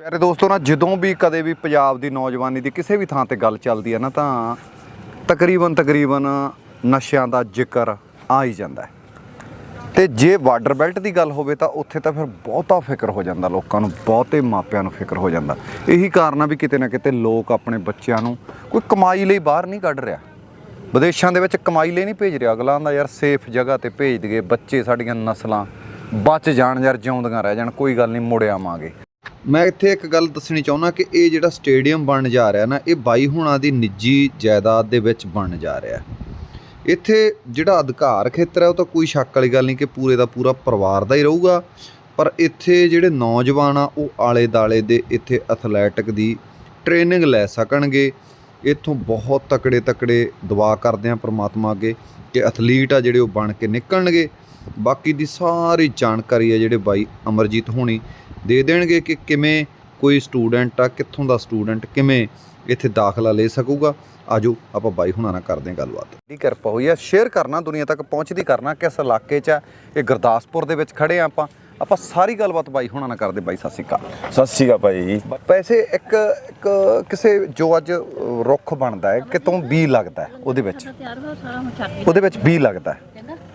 ਪਿਆਰੇ ਦੋਸਤੋ, ਨਾ ਜਦੋਂ ਵੀ ਕਦੇ ਵੀ ਪੰਜਾਬ ਦੀ ਨੌਜਵਾਨੀ ਦੀ ਕਿਸੇ ਵੀ ਥਾਂ ਤੇ ਗੱਲ ਚੱਲਦੀ ਹੈ ਨਾ, ਤਾਂ ਤਕਰੀਬਨ ਤਕਰੀਬਨ ਨਸ਼ਿਆਂ ਦਾ ਜ਼ਿਕਰ ਆ ਹੀ ਜਾਂਦਾ ਹੈ। ਤੇ ਜੇ ਬਾਰਡਰ ਬੈਲਟ ਦੀ ਗੱਲ ਹੋਵੇ, ਤਾਂ ਉੱਥੇ ਤਾਂ ਫਿਰ ਬਹੁਤਾ ਫਿਕਰ ਹੋ ਜਾਂਦਾ, ਲੋਕਾਂ ਨੂੰ ਬਹੁਤੇ ਮਾਪਿਆਂ ਨੂੰ ਫਿਕਰ ਹੋ ਜਾਂਦਾ। ਇਹੀ ਕਾਰਨ ਆ ਵੀ ਕਿਤੇ ਨਾ ਕਿਤੇ ਲੋਕ ਆਪਣੇ ਬੱਚਿਆਂ ਨੂੰ ਕੋਈ ਕਮਾਈ ਲਈ ਬਾਹਰ ਨਹੀਂ ਕੱਢ ਰਿਹਾ। ਵਿਦੇਸ਼ਾਂ ਦੇ ਵਿੱਚ ਕਮਾਈ ਲਈ ਨਹੀਂ ਭੇਜ ਰਿਹਾ। ਅਗਲਾ ਆਂਦਾ, ਯਾਰ ਸੇਫ ਜਗ੍ਹਾ ਤੇ ਭੇਜ ਦਈਏ, ਬੱਚੇ ਸਾਡੀਆਂ ਨਸਲਾਂ ਬਚ ਜਾਣ, ਯਾਰ ਜਿਉਂਦੀਆਂ ਰਹਿ ਜਾਣ, ਕੋਈ ਗੱਲ ਨਹੀਂ, ਮੁੜ ਆਵਾਂਗੇ। ਮੈਂ ਇੱਥੇ ਇੱਕ ਗੱਲ ਦੱਸਣੀ ਚਾਹੁੰਦਾ ਕਿ ਇਹ ਜਿਹੜਾ ਸਟੇਡੀਅਮ ਬਣਨ ਜਾ ਰਿਹਾ ਨਾ, ਇਹ ਬਾਈ ਹੁਣਾਂ ਦੀ ਨਿੱਜੀ ਜਾਇਦਾਦ ਦੇ ਵਿੱਚ ਬਣਨ ਜਾ ਰਿਹਾ। ਇੱਥੇ ਜਿਹੜਾ ਅਧਿਕਾਰ ਖੇਤਰ ਹੈ, ਉਹ ਤਾਂ ਕੋਈ ਸ਼ੱਕ ਵਾਲੀ ਗੱਲ ਨਹੀਂ ਕਿ ਪੂਰੇ ਦਾ ਪੂਰਾ ਪਰਿਵਾਰ ਦਾ ਹੀ ਰਹੂਗਾ, ਪਰ ਇੱਥੇ ਜਿਹੜੇ ਨੌਜਵਾਨ ਆ, ਉਹ ਆਲੇ ਦਾਲੇ ਦੇ ਇੱਥੇ ਐਥਲੈਟਿਕ ਦੀ ਟ੍ਰੇਨਿੰਗ ਲੈ ਸਕਣਗੇ। ਇੱਥੋਂ ਬਹੁਤ ਤਕੜੇ ਤਕੜੇ ਦੁਆ ਕਰਦੇ ਆ ਪ੍ਰਮਾਤਮਾ ਅੱਗੇ ਕਿ ਐਥਲੀਟ ਆ ਜਿਹੜੇ ਉਹ ਬਣ ਕੇ ਨਿਕਲਣਗੇ। ਬਾਕੀ ਦੀ ਸਾਰੀ ਜਾਣਕਾਰੀ ਹੈ ਜਿਹੜੇ ਬਾਈ ਅਮਰਜੀਤ ਹੋਣੀ ਦੇ ਦੇਣਗੇ ਕਿ ਕਿਵੇਂ ਕੋਈ ਸਟੂਡੈਂਟ ਆ ਕਿੱਥੋਂ ਦਾ ਸਟੂਡੈਂਟ ਕਿਵੇਂ ਇੱਥੇ ਦਾਖਲਾ ਲੈ ਸਕੂਗਾ। ਆਜੋ ਆਪਾਂ ਬਾਈ ਹੁਣਾਂ ਨਾਲ ਕਰਦੇ ਹਾਂ ਗੱਲਬਾਤ। ਦੀ ਕਿਰਪਾ ਹੋਈ ਆ ਸ਼ੇਅਰ ਕਰਨਾ ਦੁਨੀਆ ਤੱਕ ਪਹੁੰਚਦੀ ਕਰਨਾ ਕਿਸ ਇਲਾਕੇ 'ਚ ਆ ਇਹ ਗੁਰਦਾਸਪੁਰ ਦੇ ਵਿੱਚ ਖੜੇ ਆ ਆਪਾਂ। ਆਪਾਂ ਸਾਰੀ ਗੱਲਬਾਤ ਬਾਈ ਹੁਣਾਂ ਨਾਲ ਕਰਦੇ ਬਾਈ ਸਤਿ ਸ਼੍ਰੀ ਅਕਾਲ। ਸਤਿ ਸ਼੍ਰੀ ਅਕਾਲ ਭਾਈ ਜੀ। ਵੈਸੇ ਇੱਕ ਇੱਕ ਕਿਸੇ ਜੋ ਅੱਜ ਰੁੱਖ ਬਣਦਾ ਹੈ ਕਿਤੋਂ ਬੀ ਲੱਗਦਾ ਹੈ ਉਹਦੇ ਵਿੱਚ। ਉਹਦੇ ਵਿੱਚ ਬੀ ਲੱਗਦਾ ਹੈ।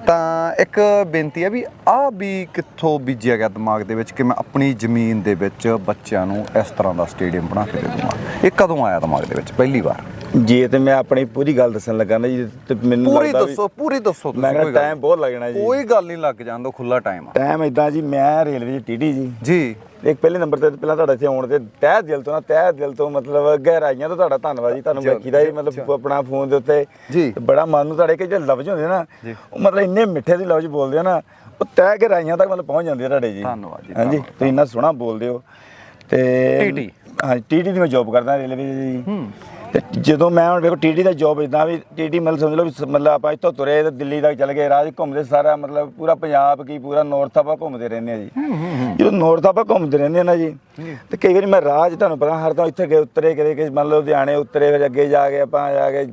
ਤਾਂ ਇੱਕ ਬੇਨਤੀ ਹੈ ਵੀ ਆਹ ਵੀ ਕਿੱਥੋਂ ਬੀਜਿਆ ਗਿਆ ਦਿਮਾਗ ਦੇ ਵਿੱਚ ਕਿ ਮੈਂ ਆਪਣੀ ਜ਼ਮੀਨ ਦੇ ਵਿੱਚ ਬੱਚਿਆਂ ਨੂੰ ਇਸ ਤਰ੍ਹਾਂ ਦਾ ਸਟੇਡੀਅਮ ਬਣਾ ਕੇ ਦੇ ਦੂੰਗਾ ਇਹ ਕਦੋਂ ਆਇਆ ਦਿਮਾਗ ਦੇ ਵਿੱਚ? ਪਹਿਲੀ ਵਾਰ? ਜੇ ਤੇ ਮੈਂ ਆਪਣੀ ਪੂਰੀ ਗੱਲ ਦੱਸਣ ਲੱਗਾ ਨਾ ਜੀ ਤੇ ਮੈਨੂੰ ਪੂਰੀ ਲੱਗਦਾ ਵੀ ਦੱਸੋ ਪੂਰੀ ਦੱਸੋ ਮੈਂ ਤੁਸੀਂ, ਗੱਲ ਟਾਈਮ ਬਹੁਤ ਲੱਗਣਾ ਜੀ। ਕੋਈ ਗੱਲ ਨਹੀਂ ਲੱਗ ਜਾਂਦਾ ਖੁੱਲਾ ਟਾਈਮ ਆ। ਟਾਈਮ ਇਦਾਂ ਜੀ ਮੈਂ ਰੇਲਵੇ 'ਚ ਟੀਡੀ ਜੀ। ਜੀ। ਇੱਕ ਪਹਿਲੇ ਨੰਬਰ ਤੇ ਪਹਿਲਾਂ ਤੁਹਾਡੇ ਇੱਥੇ ਆਉਣ ਤੇ ਤਹਿ ਦਿਲ ਤੋਂ ਨਾ ਤਹਿ ਦਿਲ ਤੋਂ ਮਤਲਬ ਗਹਿਰਾਈਆਂ ਤੋਂ ਤੁਹਾਡਾ ਧੰਨਵਾਦ ਜੀ ਤੁਹਾਨੂੰ ਵੇਖੀ ਦਾ ਜੀ ਮਤਲਬ ਆਪਣਾ ਫੋਨ ਦੇ ਉੱਤੇ ਬੜਾ ਮਨ ਨੂੰ ਤੁਹਾਡੇ ਕਿ ਜੇ ਲਫ਼ਜ਼ ਹੁੰਦੇ ਨਾ ਉਹ ਮਤਲਬ ਇੰਨੇ ਮਿੱਠੇ ਦੀ ਲਫ਼ਜ਼ ਬੋਲਦੇ ਆ ਨਾ ਉਹ ਤਹਿ ਗਹਿਰਾਈਆਂ ਤੱਕ ਮਤਲਬ ਪਹੁੰਚ ਜਾਂਦੇ ਆ ਤੁਹਾਡੇ ਜੀ। ਧੰਨਵਾਦ ਜੀ, ਹਾਂਜੀ ਤੁਸੀਂ ਇੰਨਾ ਸੋਹਣਾ ਬੋਲਦੇ ਹੋ ਤੇ TT ਹਾਂ ਟੀਟੀ ਦੀ ਮੈਂ ਜੌਬ ਕਰਦਾ ਰੇਲਵੇ ਦੀ ਜੀ। ਤੇ ਜਦੋਂ ਮੈਂ ਹੁਣ ਵੇਖੋ ਟੀਟੀ ਦਾ ਜੌਬ ਇਦਾਂ ਵੀ ਟੀਟੀ ਮਤਲਬ ਸਮਝ ਲਓ ਵੀ ਸ- ਮਤਲਬ ਆਪਾਂ ਇੱਥੋਂ ਤੁਰੇ ਤੇ ਦਿੱਲੀ ਤੱਕ ਚਲੇ ਗਏ ਰਾਜ ਘੁੰਮਦੇ ਸਾਰਾ ਮਤਲਬ ਪੂਰਾ ਪੰਜਾਬ ਕੀ ਪੂਰਾ ਨਾਰਥ ਆਪਾਂ ਘੁੰਮਦੇ ਰਹਿੰਦੇ ਆ ਜੀ। ਜਦੋਂ ਨਾਰਥ ਆਪਾਂ ਘੁੰਮਦੇ ਰਹਿੰਦੇ ਆ ਨਾ ਜੀ ਤੇ ਕਈ ਵਾਰੀ ਮੈਂ ਰਾਜ ਤੁਹਾਨੂੰ ਪਤਾ ਹਰ ਤੋਂ ਇੱਥੇ ਗਏ ਉਤਰੇ ਕਦੇ ਕਿ ਮੰਨ ਲਓ ਲੁਧਿਆਣੇ ਉਤਰੇ ਫਿਰ ਅੱਗੇ ਜਾ ਕੇ ਆਪਾਂ ਜਾ ਕੇ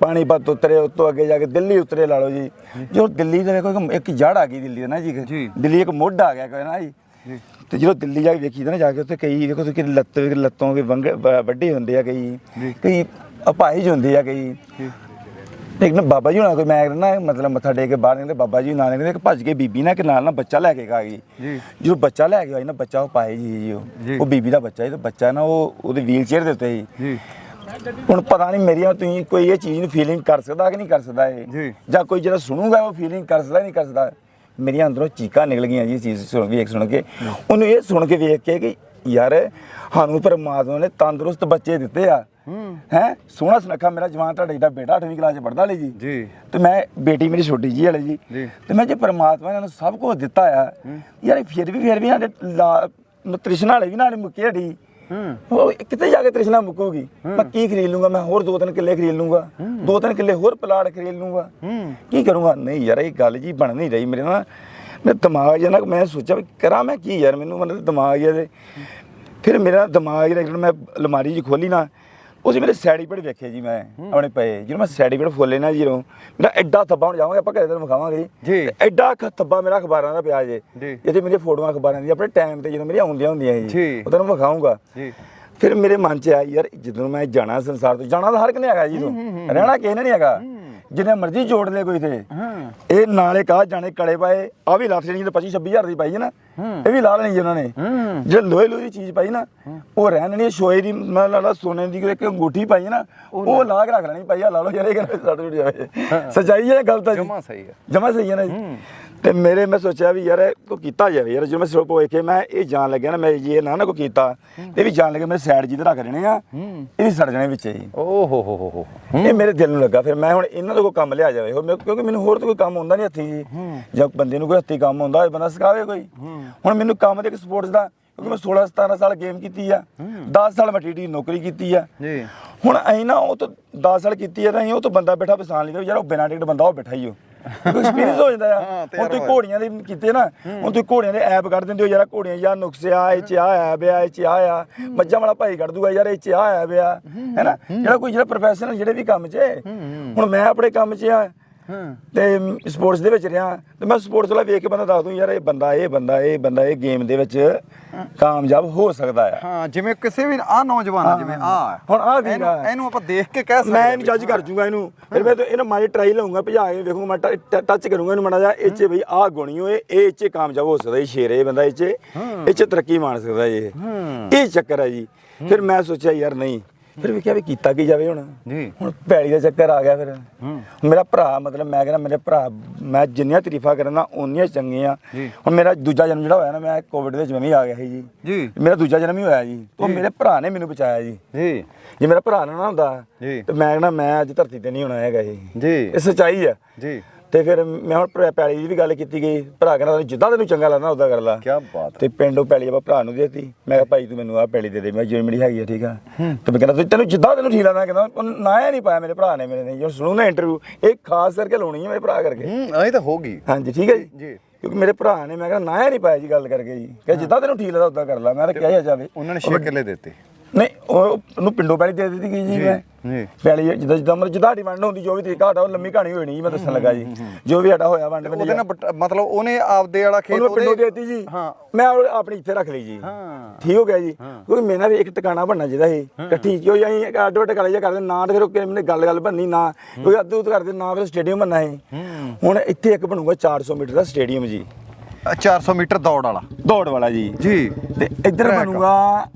ਪਾਣੀਪਤ ਉਤਰੇ ਉਤੋਂ ਅੱਗੇ ਜਾ ਕੇ ਦਿੱਲੀ ਉਤਰੇ ਲਾ ਲਓ ਜੀ। ਜੋ। ਦਿੱਲੀ ਦੇ ਵੇਖੋ ਇੱਕ- ਇੱਕ ਜੜ ਆ ਗਈ ਦਿੱਲੀ ਦਾ ਨਾ ਜੀ ਜੀ। ਦਿੱਲੀ ਇੱਕ ਮੁੱਢ ਆ ਗਿਆ ਕੋਈ ਨਾ ਜੀ। ਤੇ ਜਦੋਂ ਦਿੱਲੀ ਜਾ ਕੇ ਵੇਖੀਦਾ ਨਾ ਜਾ ਕੇ ਉੱਥੇ ਕਈ ਦੇਖੋ ਤੁਸੀਂ ਕਿ ਲੱਤ ਲੱਤੋਂ ਕੇ ਵੱਡੇ ਹੁੰਦੇ ਆ ਕਈ। ਕਈ ਅਪਾਹਿਜ ਹੁੰਦੇ ਆ ਕਈ। ਇੱਕ ਨਾ ਬਾਬਾ ਜੀ ਹੁਣਾਂ ਕੋਈ ਮੈਂ ਨਾ ਮਤਲਬ ਮੱਥਾ ਟੇਕ ਕੇ ਬਾਹਰ ਨਿਕਲੇ ਬਾਬਾ ਜੀ ਨਾਲ ਨਿਕਲੇ ਇੱਕ ਭੱਜ ਕੇ ਬੀਬੀ ਨਾ ਕਿ ਨਾਲ ਨਾ ਬੱਚਾ ਲੈ ਕੇ ਆ ਗਈ। ਜੀ। ਜਦੋਂ ਬੱਚਾ ਲੈ ਕੇ ਆਈ ਨਾ ਬੱਚਾ ਉਹ ਪਾਏ ਜੀ ਜੀ ਜੀ। ਉਹ ਬੀਬੀ ਦਾ ਬੱਚਾ ਸੀ ਤੇ ਬੱਚਾ ਨਾ ਉਹ ਉਹਦੇ ਵੀਲ ਚੇਅਰ ਦੇ ਉੱਤੇ ਸੀ। ਜੀ। ਹੁਣ ਪਤਾ ਨਹੀਂ ਮੇਰੀਆਂ ਤੁਸੀਂ ਕੋਈ ਇਹ ਚੀਜ਼ ਨੂੰ ਫੀਲਿੰਗ ਕਰ ਸਕਦਾ ਕਿ ਨਹੀਂ ਕਰ ਸਕਦਾ ਇਹ? ਜੀ। ਜਾਂ ਕੋਈ ਜਿਹੜਾ ਸੁਣੂਗਾ ਉਹ ਫੀਲਿੰਗ ਕਰ ਸਕਦਾ ਨਹੀਂ ਕਰ ਸਕਦਾ? ਮੇਰੀਆਂ ਅੰਦਰੋਂ ਚੀਕਾਂ ਨਿਕਲ ਗਈਆਂ ਜੀ ਇਹ ਚੀਜ਼ ਸੁਣ ਵੇਖ ਸੁਣ ਕੇ। ਉਹਨੂੰ ਇਹ ਸੁਣ ਕੇ ਵੇਖ ਕੇ ਕਿ ਯਾਰ ਸਾਨੂੰ ਪਰਮਾਤਮਾ ਨੇ ਤੰਦਰੁਸਤ ਬੱਚੇ ਦਿੱਤੇ ਆ। ਹੈ। ਸੋਹਣਾ ਸੁਨੱਖਾ ਮੇਰਾ ਜਵਾਨ ਤੁਹਾਡਾ ਜਿਹੜਾ ਬੇਟਾ 8ਵੀਂ ਕਲਾਸ ਚ ਪੜਦਾ ਲਈ ਜੀ। ਜੀ। ਤੇ ਮੈਂ ਬੇਟੀ ਮੇਰੀ ਛੋਟੀ ਜੀ ਹਲੇ ਜੀ। ਤੇ ਮੈਂ ਜੇ ਪਰਮਾਤਮਾ ਨੇ ਸਾਨੂੰ ਸਭ ਕੁਝ ਦਿੱਤਾ ਆ ਯਾਰ ਫਿਰ ਵੀ ਫਿਰ ਵੀ ਸਾਡੇ ਲਾ- ਤ੍ਰਿਸ਼ਨਾ ਵਾਲੇ ਵੀ ਨਾ ਨੀ ਮੁੱਕੀ ਹਟੀ ਉਹ ਕਿੱਥੇ ਜਾ ਕੇ ਤ੍ਰਿਸ਼ਨਾ ਮੁੱਕੂਗੀ। ਮੈਂ ਕੀ ਖਰੀਦ ਲੂੰਗਾ? ਮੈਂ ਹੋਰ ਦੋ ਤਿੰਨ ਕਿੱਲੇ ਖਰੀਦ ਲੂੰਗਾ। ਦੋ ਤਿੰਨ ਕਿੱਲੇ ਹੋਰ ਪਲਾਟ ਖਰੀਦ ਲੂੰਗਾ। ਕੀ ਕਰੂੰਗਾ? ਨਹੀਂ ਯਾਰ ਇਹ ਗੱਲ ਜੀ ਬਣ ਨਹੀਂ ਰਹੀ ਮੇਰੇ ਨਾਲ। ਮੈਂ ਦਿਮਾਗ ਜਨਾ ਮੈਂ ਸੋਚਿਆ ਕਰਾਂ ਮੈਂ ਕੀ ਯਾਰ ਮੈਨੂੰ ਮਤਲਬ ਦਿਮਾਗ ਇਹਦੇ ਫਿਰ ਮੇਰਾ ਦਿਮਾਗ ਜਿਹੜਾ ਮੈਂ ਅਲਮਾਰੀ ਜੀ ਖੋਲੀ ਨਾ ਉਸ ਮੇਰੇ ਸਰਟੀਫਿਕੇਟ ਵੇਖੇ ਜੀ ਮੈਂ ਆਪਣੇ ਪਏ। ਜਦੋਂ ਮੈਂ ਸਰਟੀਫਿਕੇਟ ਫੋਲੇ ਨਾ ਜੀ ਮੇਰਾ ਐਡਾ ਥੱਬਾ ਹੁਣ ਜਾਵਾਂਗੇ ਆਪਾਂ ਘਰੇ ਤੇ ਵਿਖਾਵਾਂਗੇ ਜੀ। ਐਡਾ ਕ ਥੱਬਾ ਮੇਰਾ ਅਖਬਾਰਾਂ ਦਾ ਪਿਆ ਜੇ। ਜਿਹਦੇ ਮੇਰੀਆਂ ਫੋਟੋਆਂ ਅਖਬਾਰਾਂ ਦੀਆਂ ਆਪਣੇ ਟਾਈਮ ਤੇ ਜਦੋਂ ਮੇਰੀਆਂ ਆਉਂਦੀਆਂ ਹੁੰਦੀਆਂ ਜੀ। ਉਹ ਤੁਹਾਨੂੰ ਵਿਖਾਉਂਗਾ ਜੀ। ਫਿਰ ਮੇਰੇ ਮਨ 'ਚ ਆਇਆ ਯਾਰ ਜਦੋਂ ਮੈਂ ਜਾਣਾ ਸੰਸਾਰ ਤੋਂ ਜਾਣਾ ਤਾਂ ਹਰ ਕਿਨੇ ਹੈਗਾ ਜੀ ਤੋਂ ਰਹਿਣਾ ਕਿਸੇ ਨੇ ਨਹੀਂ ਹੈਗਾ। ਜਿੰਨੇ ਮਰਜ਼ੀ ਜੋੜ ਲੈ ਕੋਈ ਤੇ। ਇਹ ਨਾਲੇ ਕਾ ਜਾਣੇ ਕਲੇ ਪਾਏ ਆ ਵੀ ਲੱਥ ਜਿਹੜੀ 25 26000 ਦੀ ਪਾਈ ਹੈ ਨਾ ਇਹ ਵੀ ਲਾ ਲੈਣੀ ਉਹਨਾਂ ਨੇ। ਜੇ ਲੋਹੇ ਲੋਹੇ ਦੀ ਚੀਜ਼ ਪਾਈ ਨਾ ਉਹ ਰਹਿਣ ਨਹੀਂ ਸ਼ੋਏ ਦੀ ਮੈਂ ਲਾ ਲਾ ਸੋਨੇ ਦੀ ਇੱਕ ਅੰਗੂਠੀ ਪਾਈ ਨਾ ਉਹ ਲਾ। ਕੇ ਰੱਖ ਲੈਣੀ ਪਾਈ ਆ ਲਾ ਲਓ ਯਾਰ ਇਹ ਸੱਟ ਜੁੜ ਜਾਵੇ। ਸੱਚਾਈ ਹੈ ਗਲਤ ਹੈ ਜਮਾਂ ਸਹੀ ਹੈ। ਜਮਾ ਸਹੀ ਹੈ ਨਾ ਜੀ? ਤੇ ਮੇਰੇ ਮੈਂ ਸੋਚਿਆ ਵੀ ਯਾਰ ਕੋ ਕੀਤਾ ਜਾਵੇ ਯਾਰ ਜਦੋਂ ਮੈਂ ਸਿਰੋਂ ਪੋਏ ਕੇ ਮੈਂ ਇਹ ਜਾਣ ਲੱਗਿਆ ਨਾ ਮੈਂ ਜੇ ਨਾ ਨਾ ਕੋ ਕੀਤਾ। ਤੇ ਵੀ ਜਾਣ ਲੱਗੇ ਮੇਰੇ ਸਾਈਡ ਜੀ ਤੇ ਰੱਖ ਦੇਣੇ ਆ ਇਹ ਵੀ ਸੜ ਜਾਣੇ ਵਿੱਚ ਹੀ। ਓ ਹੋ ਹੋ ਹੋ ਹੋ। ਇਹ ਮੇਰੇ ਦਿਲ ਨੂੰ ਲੱਗਾ ਫਿਰ ਮੈਂ ਹੁਣ ਇਹਨਾਂ ਦਾ ਕੋਈ ਕੰਮ ਲਿਆ ਜਾਵੇ। ਹੋਰ ਕਿਉਂਕਿ ਮੈਨੂੰ ਹੋਰ ਤਾਂ ਕੋਈ ਕੰਮ ਹੁੰਦਾ ਨਹੀਂ ਹੱਥੀ। ਜੀ ਜਾਂ ਬੰਦੇ ਨੂੰ ਕੋਈ ਹੱਥੀ ਕੰਮ ਹੁੰਦਾ ਹੋਵੇ ਬੰਦਾ ਸਿਖਾਵੇ ਕੋਈ। ਹੁਣ ਮੈਨੂੰ ਕੰਮ ਦੇ ਸਪੋਰਟਸ ਦਾ ਕਿਉਂਕਿ ਮੈਂ 16 17 ਸਾਲ ਗੇਮ ਕੀਤੀ ਆ। 10 ਸਾਲ ਮੈਂ ਟੀਟੀ ਨੌਕਰੀ ਕੀਤੀ ਆ। ਜੀ। ਹੁਣ ਅਸੀਂ ਨਾ ਉਹ ਤੋਂ 10 ਸਾਲ ਕੀਤੀ ਆ ਤਾਂ ਉਹ ਤੋਂ ਬੰਦਾ ਬੈਠਾ ਪਛਾਣ ਲਈਦਾ ਯਾਰ ਉਹ ਬਿਨਾਂ ਟਿਕਟ ਬੰਦਾ ਉਹ ਬੈਠਾ ਹੀ ਉਹ ਐਕਸਪੀਰੀਅੰਸ ਹੋ ਜਾਂਦਾ ਆ। ਹੁਣ ਤੁਸੀਂ ਘੋੜੀਆਂ ਦੇ ਕੀਤੇ ਨਾ ਹੁਣ ਤੁਸੀਂ ਘੋੜੀਆਂ ਦੇ ਐਪ ਕੱਢ ਦਿੰਦੇ ਹੋ ਯਾਰ ਘੋੜੀਆਂ ਯਾਰ ਨੁਕਸੇ ਆ ਇਹ ਚ ਆ ਐਪ ਆ ਇਹ ਚ ਆ ਆ। ਮੱਝਾਂ ਵਾਲਾ ਭਾਈ ਕੱਢ ਦੂਗਾ ਯਾਰ ਇਹ ਚ ਆ ਐਪ ਆ। ਹੈਨਾ ਜਿਹੜਾ ਕੋਈ ਜਿਹੜਾ ਪ੍ਰੋਫੈਸ਼ਨਲ ਜਿਹੜੇ ਵੀ ਕੰਮ 'ਚ। ਹੁਣ ਮੈਂ ਆਪਣੇ ਕੰਮ 'ਚ ਆ ਤੇ ਸਪੋਰਟਸ ਦੇ ਵਿੱਚ ਰਿਹਾ। ਤੇ ਮੈਂ ਸਪੋਰਟਸ ਵਾਲਾ ਵੇਖ ਕੇ ਬੰਦਾ ਦੱਸ ਦੂੰ ਯਾਰ ਇਹ ਬੰਦਾ ਇਹ ਬੰਦਾ ਇਹ ਬੰਦਾ ਇਹ ਗੇਮ ਦੇ ਵਿੱਚ ਕਾਮਯਾਬ ਹੋ ਸਕਦਾ ਆ। ਹਾਂ ਜਿਵੇਂ ਕਿਸੇ ਵੀ ਆ ਨੌਜਵਾਨ ਆ ਜਿਵੇਂ ਆ ਹੁਣ ਆਹ ਵੀਰ ਇਹਨੂੰ ਆ। ਆਪਾਂ ਦੇਖ ਕੇ ਕਹਿ ਸਕਦੇ ਮੈਂ ਇਹਨੂੰ ਜੱਜ ਕਰ ਜੂੰਗਾ ਇਹਨੂੰ। ਫਿਰ ਮੈਂ ਤਾਂ ਇਹਨਾਂ ਮਾਰੀ ਟਰਾਈ ਲਊਂਗਾ ਭਜਾ ਕੇ ਵੇਖੂੰਗਾ ਮੈਂ ਟੱਚ ਕਰੂੰਗਾ ਇਹਨੂੰ ਮੜਾ ਜਾ ਇਹ ਚ ਬਈ ਆਹ ਗੁਣੀ ਹੋਏ ਇਹ ਚ ਕਾਮਯਾਬ ਹੋ ਸਕਦਾ ਇਹ ਸ਼ੇਰ ਇਹ ਬੰਦਾ ਇਹ ਚ। ਇਹ ਚ ਤਰੱਕੀ ਮਾਣ ਸਕਦਾ ਇਹ। ਇਹ ਚੱਕਰ ਹੈ ਜੀ। ਫਿਰ ਮੈਂ ਸੋਚਿਆ ਯਾਰ ਨਹੀਂ ਫਿਰ ਵੀ ਕਿਹਾ ਵੀ ਕੀਤਾ ਕੀ ਜਾਵੇ ਹੁਣ। ਜੀ। ਹੁਣ ਪੈੜੀ ਦਾ ਚੱਕਰ ਆ ਗਿਆ ਫਿਰ। ਮੇਰਾ ਭਰਾ ਮਤਲਬ ਮੈਂ ਕਹਿੰਦਾ ਮੇਰੇ ਭਰਾ ਮੈਂ ਜਿੰਨੀਆਂ ਤਾਰੀਫਾਂ ਕਰਨਾ ਓਨੀਆਂ ਚੰਗੀਆਂ। ਹੁਣ ਮੇਰਾ ਦੂਜਾ ਜਨਮ ਜਿਹੜਾ ਹੋਇਆ ਨਾ ਮੈਂ ਕੋਵਿਡ ਦੇ ਵਿੱਚ ਮੈਂ ਵੀ ਆ ਗਿਆ ਸੀ ਜੀ। ਜੀ। ਮੇਰਾ ਦੂਜਾ ਜਨਮ ਹੀ ਹੋਇਆ ਜੀ। ਉਹ ਮੇਰੇ ਭਰਾ ਨੇ ਮੈਨੂੰ ਬਚਾਇਆ ਜੀ। ਜੀ। ਜੇ ਮੇਰਾ ਭਰਾ ਨਾ ਨਾ ਹੁੰਦਾ ਜੀ। ਤੇ ਮੈਂ ਕਹਿੰਦਾ ਮੈਂ ਅੱਜ ਧਰਤੀ ਤੇ ਨਹੀਂ ਹੋਣਾ ਹੈਗਾ ਜੀ। ਜੀ। ਇਹ ਸੱਚਾਈ ਆ। ਜੀ। ਤੇ ਫਿਰ ਮੈਂ ਹੁਣ ਭਰਾ- ਪੈਲੀ ਦੀ ਵੀ ਗੱਲ ਕੀਤੀ ਗਈ। ਭਰਾ ਕਹਿੰਦਾ ਜਿੱਦਾਂ ਤੈਨੂੰ ਚੰਗਾ ਲੱਗਦਾ ਉਦਾਂ ਕਰ ਲਾ। ਕੀ ਬਾਤ ਤੇ ਪਿੰਡੋਂ ਪੈਲੀ ਆਪਾਂ ਭਰਾ ਨੂੰ ਦੇਤੀ। ਮੈਂ ਕਿਹਾ ਭਾਈ ਤੂੰ ਮੈਨੂੰ ਆਹ ਪੈਲੀ ਦੇ ਦੇ। ਮੈਂ ਜਿਵੇਂ ਮੇਰੀ ਹੈਗੀ ਆ ਠੀਕ ਆ। ਤੇ ਮੈਂ ਕਹਿੰਦਾ ਤੈਨੂੰ ਜਿੱਦਾਂ ਤੈਨੂੰ ਠੀਕ ਲੱਗਦਾ ਕਹਿੰਦਾ ਨਾ ਹੀ ਨਹੀਂ ਪਾਇਆ ਮੇਰੇ ਭਰਾ ਨੇ ਮੇਰੇ ਨੇ ਜੋ ਸੁਣੂ ਨਾ ਇੰਟਰਵਿਊ ਇਹ ਖਾਸ ਕਰਕੇ ਲਾਉਣੀ ਹੈ ਮੇਰੇ ਭਰਾ ਕਰਕੇ। ਹੂੰ ਆਈ ਤਾਂ ਹੋਗੀ ਹਾਂਜੀ ਠੀਕ ਹੈ ਜੀ। ਕਿਉਂਕਿ ਮੇਰੇ ਭਰਾ ਨੇ ਮੈਂ ਕਹਿੰਦਾ ਨਾ ਹੀ ਨਹੀਂ ਪਾਇਆ ਜੀ ਗੱਲ ਕਰਕੇ ਜੀ। ਕਿ ਜਿੱਦਾਂ ਤੈਨੂੰ ਠੀਕ ਲੱਗਦਾ ਉਦਾਂ ਕਰ ਲਾ। ਮੈਂ ਤਾਂ ਕਿਹਾ ਹੀ ਆ ਜਾਵੇ ਉਹਨਾਂ ਨੇ 6 ਕਿੱਲੇ ਦਿੱਤੇ। ਨਹੀਂ ਉਹ ਉਹਨੂੰ ਪਿੰਡੋਂ ਪੈਲੀ ਦੇ ਦਿੱਤੀ ਗਈ ਜੀ ਮੈਂ। ਜੀ। ਪੈਲੀ ਜਿੱਦਾਂ ਜਿੱਦਾਂ ਮਤਲਬ ਜਿੱਦਾਂ ਡਿਮਾਂਡ ਹੁੰਦੀ ਜੋ ਵੀ ਤਰੀਕਾ ਸਾਡਾ ਉਹ ਲੰਮੀ ਕਹਾਣੀ ਨਹੀਂ ਜੀ ਮੈਂ ਦੱਸਣ ਲੱਗਾ ਜੀ। ਜੋ ਵੀ ਸਾਡਾ ਹੋਇਆ ਵੰਡ ਉਹਦੇ ਨਾਲ ਮਤਲਬ ਉਹਨੇ ਆਪਦੇ ਵਾਲਾ ਖੇਤ ਉਹਨੂੰ ਪਿੰਡੋਂ ਦੇ ਦਿੱਤੀ ਜੀ। ਹਾਂ। ਮੈਂ ਆਪਣੀ ਇੱਥੇ ਰੱਖ ਲਈ ਜੀ। ਹਾਂ। ਠੀਕ ਹੋ ਗਿਆ ਜੀ। ਕਿਉਂਕਿ ਮੇਰਾ ਵੀ ਇੱਕ ਟਿਕਾਣਾ ਬਣਨਾ ਚਾਹੀਦਾ ਸੀ। ਇਕੱਠੀ ਕਿਉਂ ਜਾਈ ਅੱਡ ਵੱਡ ਕਰ ਜਾ ਕਰਦੇ ਨਾ ਤੇ ਫਿਰ ਉਹ ਕਿਸੇ ਨੇ ਗੱਲ ਗੱਲ ਬੰਨੀ ਨਾ। ਕਿਉਂਕਿ ਅੱਧ ਉੱਧ ਕਰਦੇ ਨਾ ਫਿਰ ਸਟੇਡੀਅਮ ਬਣਨਾ ਸੀ। ਹੁਣ ਇੱਥੇ ਇੱਕ ਬਣੂਗਾ 400 ਮੀਟਰ ਦਾ ਸਟੇਡੀਅਮ ਜੀ। 400 ਮੀਟਰ ਦੌੜ ਵਾਲਾ। ਦੌੜ ਵਾਲਾ ਜੀ। ਜੀ। ਤੇ ਇੱਧਰ। ਬਣੂਗਾ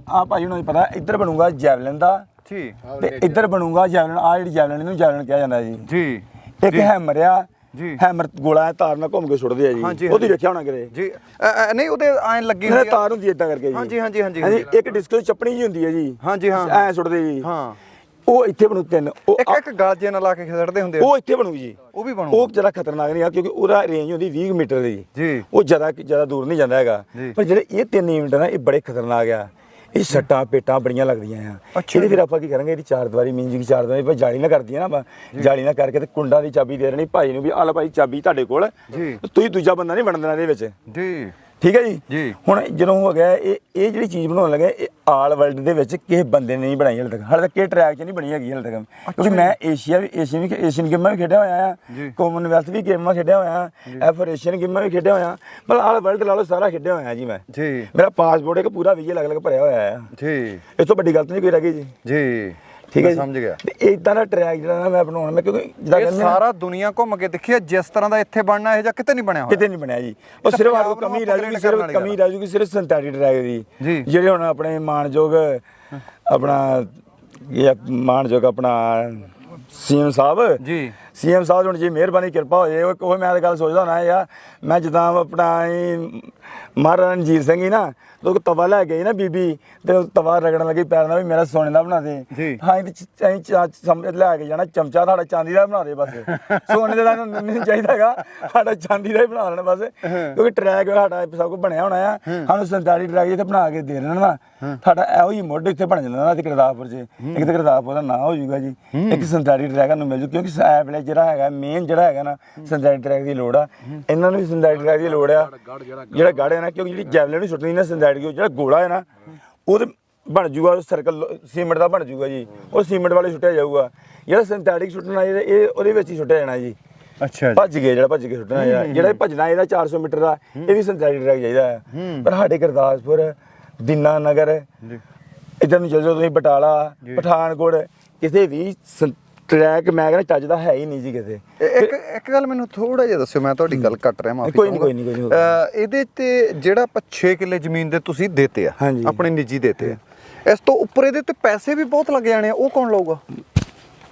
ਆ ਭਾਈ ਨੂੰ ਪਤਾ ਇੱਧਰ ਬਣੂਗਾ ਜੈਵਲਿਨ ਦਾ। ਜੀ। ਤੇ ਇੱਧਰ ਬਣੂਗਾ ਜੈਵਲਿਨ ਆ ਜਿਹੜੀ ਜੈਵਲਿਨ ਇਹਨੂੰ ਜੈਵਲਿਨ ਕਿਹਾ ਜਾਂਦਾ ਜੀ। ਜੀ। ਇੱਕ ਹੈਮਰ ਆ ਜੀ। ਹੈਮਰ ਗੋਲਾ ਹੈ, ਤਾਰ ਨਾਲ ਘੁੰਮ ਕੇ ਸੁੱਟਦੇ ਆ ਜੀ। ਉਹਦੀ। ਵੇਖਿਆ ਹੋਣਾ ਕਿਤੇ। ਜੀ। ਨਹੀਂ ਉਹਦੇ ਐਂ ਲੱਗੀ ਆ। ਤਾਰ ਹੁੰਦੀ ਇਦਾਂ ਕਰਕੇ ਜੀ। ਹਾਂਜੀ, ਹਾਂਜੀ, ਹਾਂਜੀ, ਹਾਂਜੀ ਹਾਂਜੀ। ਇੱਕ ਡਿਸਕੋ ਚੱਪਣੀ ਜੀ ਹੁੰਦੀ ਹੈ ਜੀ। ਹਾਂਜੀ, ਹਾਂ। ਐ ਸੁੱਟਦੇ ਜੀ। ਹਾਂ। ਉਹ ਇੱਥੇ ਬਣੂ ਤਿੰਨ। ਉਹ ਇੱਕ ਇੱਕ ਗਲ ਜੇ ਨਾਲ ਲਾ ਕੇ ਖਿਸੜਦੇ ਹੁੰਦੇ ਆ। ਉਹ ਇੱਥੇ ਬਣੂ ਜੀ। ਉਹ ਵੀ ਬਣੂ ਉਹ ਜਰਾ ਖਤਰਨਾਕ ਨਹੀਂ ਆ ਕਿਉਂਕਿ ਉਹਦਾ ਰੇਂਜ ਹੁੰਦੀ 20 ਮੀਟਰ ਦੀ। ਜੀ। ਉਹ ਜ਼ਿਆਦਾ ਜ਼ਿਆਦਾ ਦੂਰ ਨਹੀਂ ਜਾਂਦਾ ਹੈਗਾ। ਜੀ। ਪਰ ਜਿਹੜੇ ਇਹ 3 ਯੂਨਿਟ ਨਾ ਇਹ ਬੜੇ ਖਤਰਨਾਕ ਆ। ਇਹ ਸੱਟਾਂ ਪੇਟਾਂ ਬੜੀਆਂ ਲੱਗਦੀਆਂ ਆ। ਅੱਛਾ ਇਹਦੇ ਫਿਰ ਆਪਾਂ ਕੀ ਕਰਾਂਗੇ ਇਹਦੀ ਚਾਰ ਦੀਵਾਰੀ ਮਿੰਜ ਦੀ ਚਾਰ ਦੀਵਾਰੀ ਪਰ ਜਾਲੀ ਨਾ ਕਰਦੀ ਆ ਨਾ ਜਾਲੀ ਨਾ ਕਰਕੇ ਤੇ ਕੁੰਡਾ ਦੀ ਚਾਬੀ ਦੇ ਦੇਣੀ। ਭਾਈ ਨੂੰ ਵੀ ਆਹ ਲੈ ਭਾਈ ਚਾਬੀ ਤੁਹਾਡੇ ਕੋਲ। ਜੀ। ਤੁਸੀਂ ਦੂਜਾ ਬੰਦਾ ਨਹੀਂ ਬਣਨ ਦੇਣਾ ਇਹਦੇ ਵਿੱਚ। ਜੀ। ਠੀਕ ਹੈ ਜੀ? ਜੀ। ਹੁਣ ਜਦੋਂ ਹੋ ਗਿਆ ਇਹ ਇਹ ਜਿਹੜੀ ਚੀਜ਼ ਬਣਾਉਣ ਲੱਗੇ ਇਹ ਆਲ ਵਰਲਡ ਦੇ ਵਿੱਚ ਕਿਸੇ ਬੰਦੇ ਨੇ ਨਹੀਂ ਬਣਾਈ ਹਲੇ ਤੱਕ। ਹਲੇ ਤੱਕ ਇਹ ਟਰੈਕ 'ਚ ਨਹੀਂ ਬਣੀ ਹੈਗੀ ਹਲੇ ਤੱਕ। ਕਿਉਂਕਿ ਮੈਂ ਏਸ਼ੀਆ ਵੀ ਏਸ਼ੀਅਨ ਵੀ ਏਸ਼ੀਅਨ ਗੇਮਾਂ ਵੀ ਖੇਡਿਆ ਹੋਇਆ ਆ। ਕਾਮਨਵੈਲਥ ਵੀ ਗੇਮਾਂ ਖੇਡਿਆ ਹੋਇਆ ਆ ਐਫਰ ਏਸ਼ੀਅਨ ਗੇਮਾਂ ਵੀ ਖੇਡਿਆ ਹੋਇਆ। ਮਤਲਬ ਆਲ ਵਰਲਡ ਲਾ ਲਓ ਸਾਰਾ ਖੇਡਿਆ ਹੋਇਆ ਜੀ ਮੈਂ। ਜੀ। ਮੇਰਾ ਪਾਸਪੋਰਟ ਇੱਕ ਪੂਰਾ ਵੀਜ਼ਾ ਅਲੱਗ ਅਲੱਗ ਭਰਿਆ ਹੋਇਆ ਆ ਜੀ। ਇਸ ਤੋਂ ਵੱਡੀ ਗੱਲ ਤਾਂ ਨਹੀਂ ਕੋਈ ਰਹਿ ਗਈ ਜੀ। ਜੀ। ਠੀਕ ਹੈ? ਸਮਝ ਗਿਆ। ਇਦਾਂ ਦਾ ਟਰੈਕ ਜਿਹੜਾ ਨਾ ਮੈਂ ਬਣਾਉਣਾ ਮੈਂ ਕਿਉਂਕਿ ਜਿੱਦਾਂ ਇਹ ਸਾਰਾ ਦੁਨੀਆ ਘੁੰਮ ਕੇ ਦੇਖਿਆ ਜਿਸ ਤਰ੍ਹਾਂ ਦਾ ਇੱਥੇ ਬਣਨਾ ਇਹ ਜਾਂ ਕਿਤੇ ਨਹੀਂ ਬਣਿਆ ਹੋਇਆ? ਕਿਤੇ ਨਹੀਂ ਬਣਿਆ ਜੀ। ਉਹ ਸਿਰਫ ਨੂੰ ਕਮੀ ਆਪਾਂ ਰਹਿ ਜੂਗੀ ਸਿਰਫ ਕਮੀ ਰਹਿ ਜੂਗੀ ਸਿਰਫ ਸਿੰਥੈਟਿਕ ਜੀ। ਦੀ ਜਿਹੜੇ ਹੁਣ ਆਪਣੇ ਮਾਨਯੋਗ ਆਪਣਾ ਇਹ ਮਾਨਯੋਗ ਆਪਣਾ ਸੀਐਮ ਸਾਹਿਬ ਜੀ। ਸੀਐਮ ਸਾਹਿਬ ਹੁਣ ਜੀ ਮਿਹਰਬਾਨੀ ਕਿਰਪਾ ਹੋ ਜਾਏ ਉਹ ਉਹ ਮੈਂ ਤਾਂ ਗੱਲ ਸੋਚਦਾ ਹੁਣਾ ਯਾ ਮੈਂ ਜਦੋਂ ਆਪਣਾ ਮਹਾਰਾਜਾ ਰਣਜੀਤ ਸਿੰਘ ਹੀ ਨਾ ਤੇ ਉਹ ਤਵਾ ਲੈ ਗਈ ਨਾ ਬੀਬੀ ਤੇ ਉਹ ਤਵਾ ਰਗੜਨ ਲੱਗੀ ਪੈਰ ਨਾਲ ਵੀ ਮੇਰਾ ਸੋਨੇ ਦਾ ਬਣਾ ਦੇ। ਹਾਂ ਇਹ ਸਮਝ ਲੈ ਕੇ ਜਾਣਾ ਚਮਚਾ ਸਾਡਾ ਚਾਂਦੀ ਦਾ ਬਣਾ ਦੇ ਬਸ। ਸੋਨੇ ਦਾ ਨਹੀਂ ਚਾਹੀਦਾਗਾ ਸਾਡਾ ਚਾਂਦੀ ਦਾ ਹੀ ਬਣਾ ਲੈਣਾ ਬਸ। ਕਿਉਂਕਿ ਟਰੈਕ ਸਾਡਾ ਸਭ ਕੁਝ ਬਣਿਆ ਹੋਣਾ ਆ। ਸਾਨੂੰ ਸੰਤਾਲੀ ਟਰੈਕ ਜਿੱਥੇ ਬਣਾ ਕੇ ਦੇ ਦੇਣਾ ਨਾ ਸਾਡਾ ਇਹੋ ਹੀ ਮੁੱਢ ਇੱਥੇ ਬਣ ਜਾਂਦਾ ਨਾ ਤੇ ਗੁਰਦਾਸਪੁਰ 'ਚ। ਇੱਕ ਤੇ ਗੁਰਦਾਸਪੁਰ ਦਾ ਨਾਂ ਹੋ ਜਾਊਗਾ ਜੀ। ਇੱਕ ਸੰਤਾਲੀ ਟਰੈਕ ਨੂੰ ਮਿਲ ਜੂ ਕਿਉਂਕਿ ਐ ਵੇਲੇ ਜਿਹੜਾ ਹੈਗਾ ਮੇਨ ਜਿਹੜਾ ਹੈਗਾ ਨਾ ਸੰਤਾਲੀ ਟਰੈਕ ਦੀ ਲੋੜ ਆ। ਇਹਨਾਂ ਨੂੰ ਵੀ ਸੰਤਾਲੀ ਟਰੈਕ ਦੀ ਲੋੜ ਆ। ਜਿਹੜਾ ਗਾੜ ਹੈ ਨਾ ਕਿਉਂਕਿ ਜਿਹੜੀ ਜੈਵਲਿਨ ਨੂੰ ਛੁੱਟਣੀ ਨਾ ਦੀ ਜਿਹੜਾ ਗੋਲਾ ਹੈ ਨਾ ਉਹ ਬਣ ਜੂਗਾ ਸਰਕਲ ਸੀਮੈਂਟ ਦਾ ਬਣ ਜੂਗਾ ਜੀ। ਉਹ ਸੀਮੈਂਟ ਵਾਲੇ ਛੁੱਟਿਆ ਜਾਊਗਾ। ਜਿਹੜਾ ਸਿੰਥੈਟਿਕ ਛੁੱਟਣਾ ਇਹ ਉਹਦੇ ਵਿੱਚ ਹੀ ਛੁੱਟਿਆ ਜਾਣਾ ਜੀ। ਅੱਛਾ ਭੱਜ ਗਏ ਜਿਹੜਾ ਭੱਜ ਕੇ ਛੁੱਟਣਾ ਜਿਹੜਾ ਜਿਹੜਾ ਭੱਜਣਾ ਇਹਦਾ 400 ਮੀਟਰ ਦਾ ਇਹ ਵੀ ਸਿੰਥੈਟਿਕ ਟਰੈਕ ਚਾਹੀਦਾ ਹੈ। ਪਰ ਸਾਡੇ ਗੁਰਦਾਸਪੁਰ ਦੀਨਾ ਨਗਰ ਜੀ। ਇਧਰ ਨੂੰ ਚਲ ਜਾਓ ਤੁਸੀਂ ਬਟਾਲਾ ਪਠਾਨਕੋਟ ਕਿਸੇ ਵੀ ਟਰੈਕ ਮੈਂ ਕਹਿੰਦਾ ਚੱਜ ਦਾ ਹੈ ਹੀ ਨਹੀਂ ਜੀ ਕਿਤੇ ਇੱਕ ਇੱਕ ਗੱਲ ਮੈਨੂੰ ਥੋੜਾ ਜਿਹਾ ਦੱਸਿਓ ਮੈਂ ਤੁਹਾਡੀ ਗੱਲ ਕੱਟ ਰਿਹਾ ਮਾਫੀ ਕੋਈ ਨੀ, ਕੋਈ ਨੀ, ਕੋਈ ਨੀ, ਕੋਈ ਨੀ। ਇਹਦੇ ਤੇ ਜਿਹੜਾ ਆਪਾਂ 6 ਕਿੱਲੇ ਜ਼ਮੀਨ ਦੇ ਤੁਸੀਂ ਦੇਤੇ ਆ। ਆਪਣੇ ਨਿੱਜੀ ਦੇਤੇ ਆ। ਇਸ ਤੋਂ ਉੱਪਰ ਇਹਦੇ ਤੇ ਪੈਸੇ ਵੀ ਬਹੁਤ ਲੱਗ ਜਾਣੇ ਆ ਉਹ ਕੌਣ ਲਊਗਾ?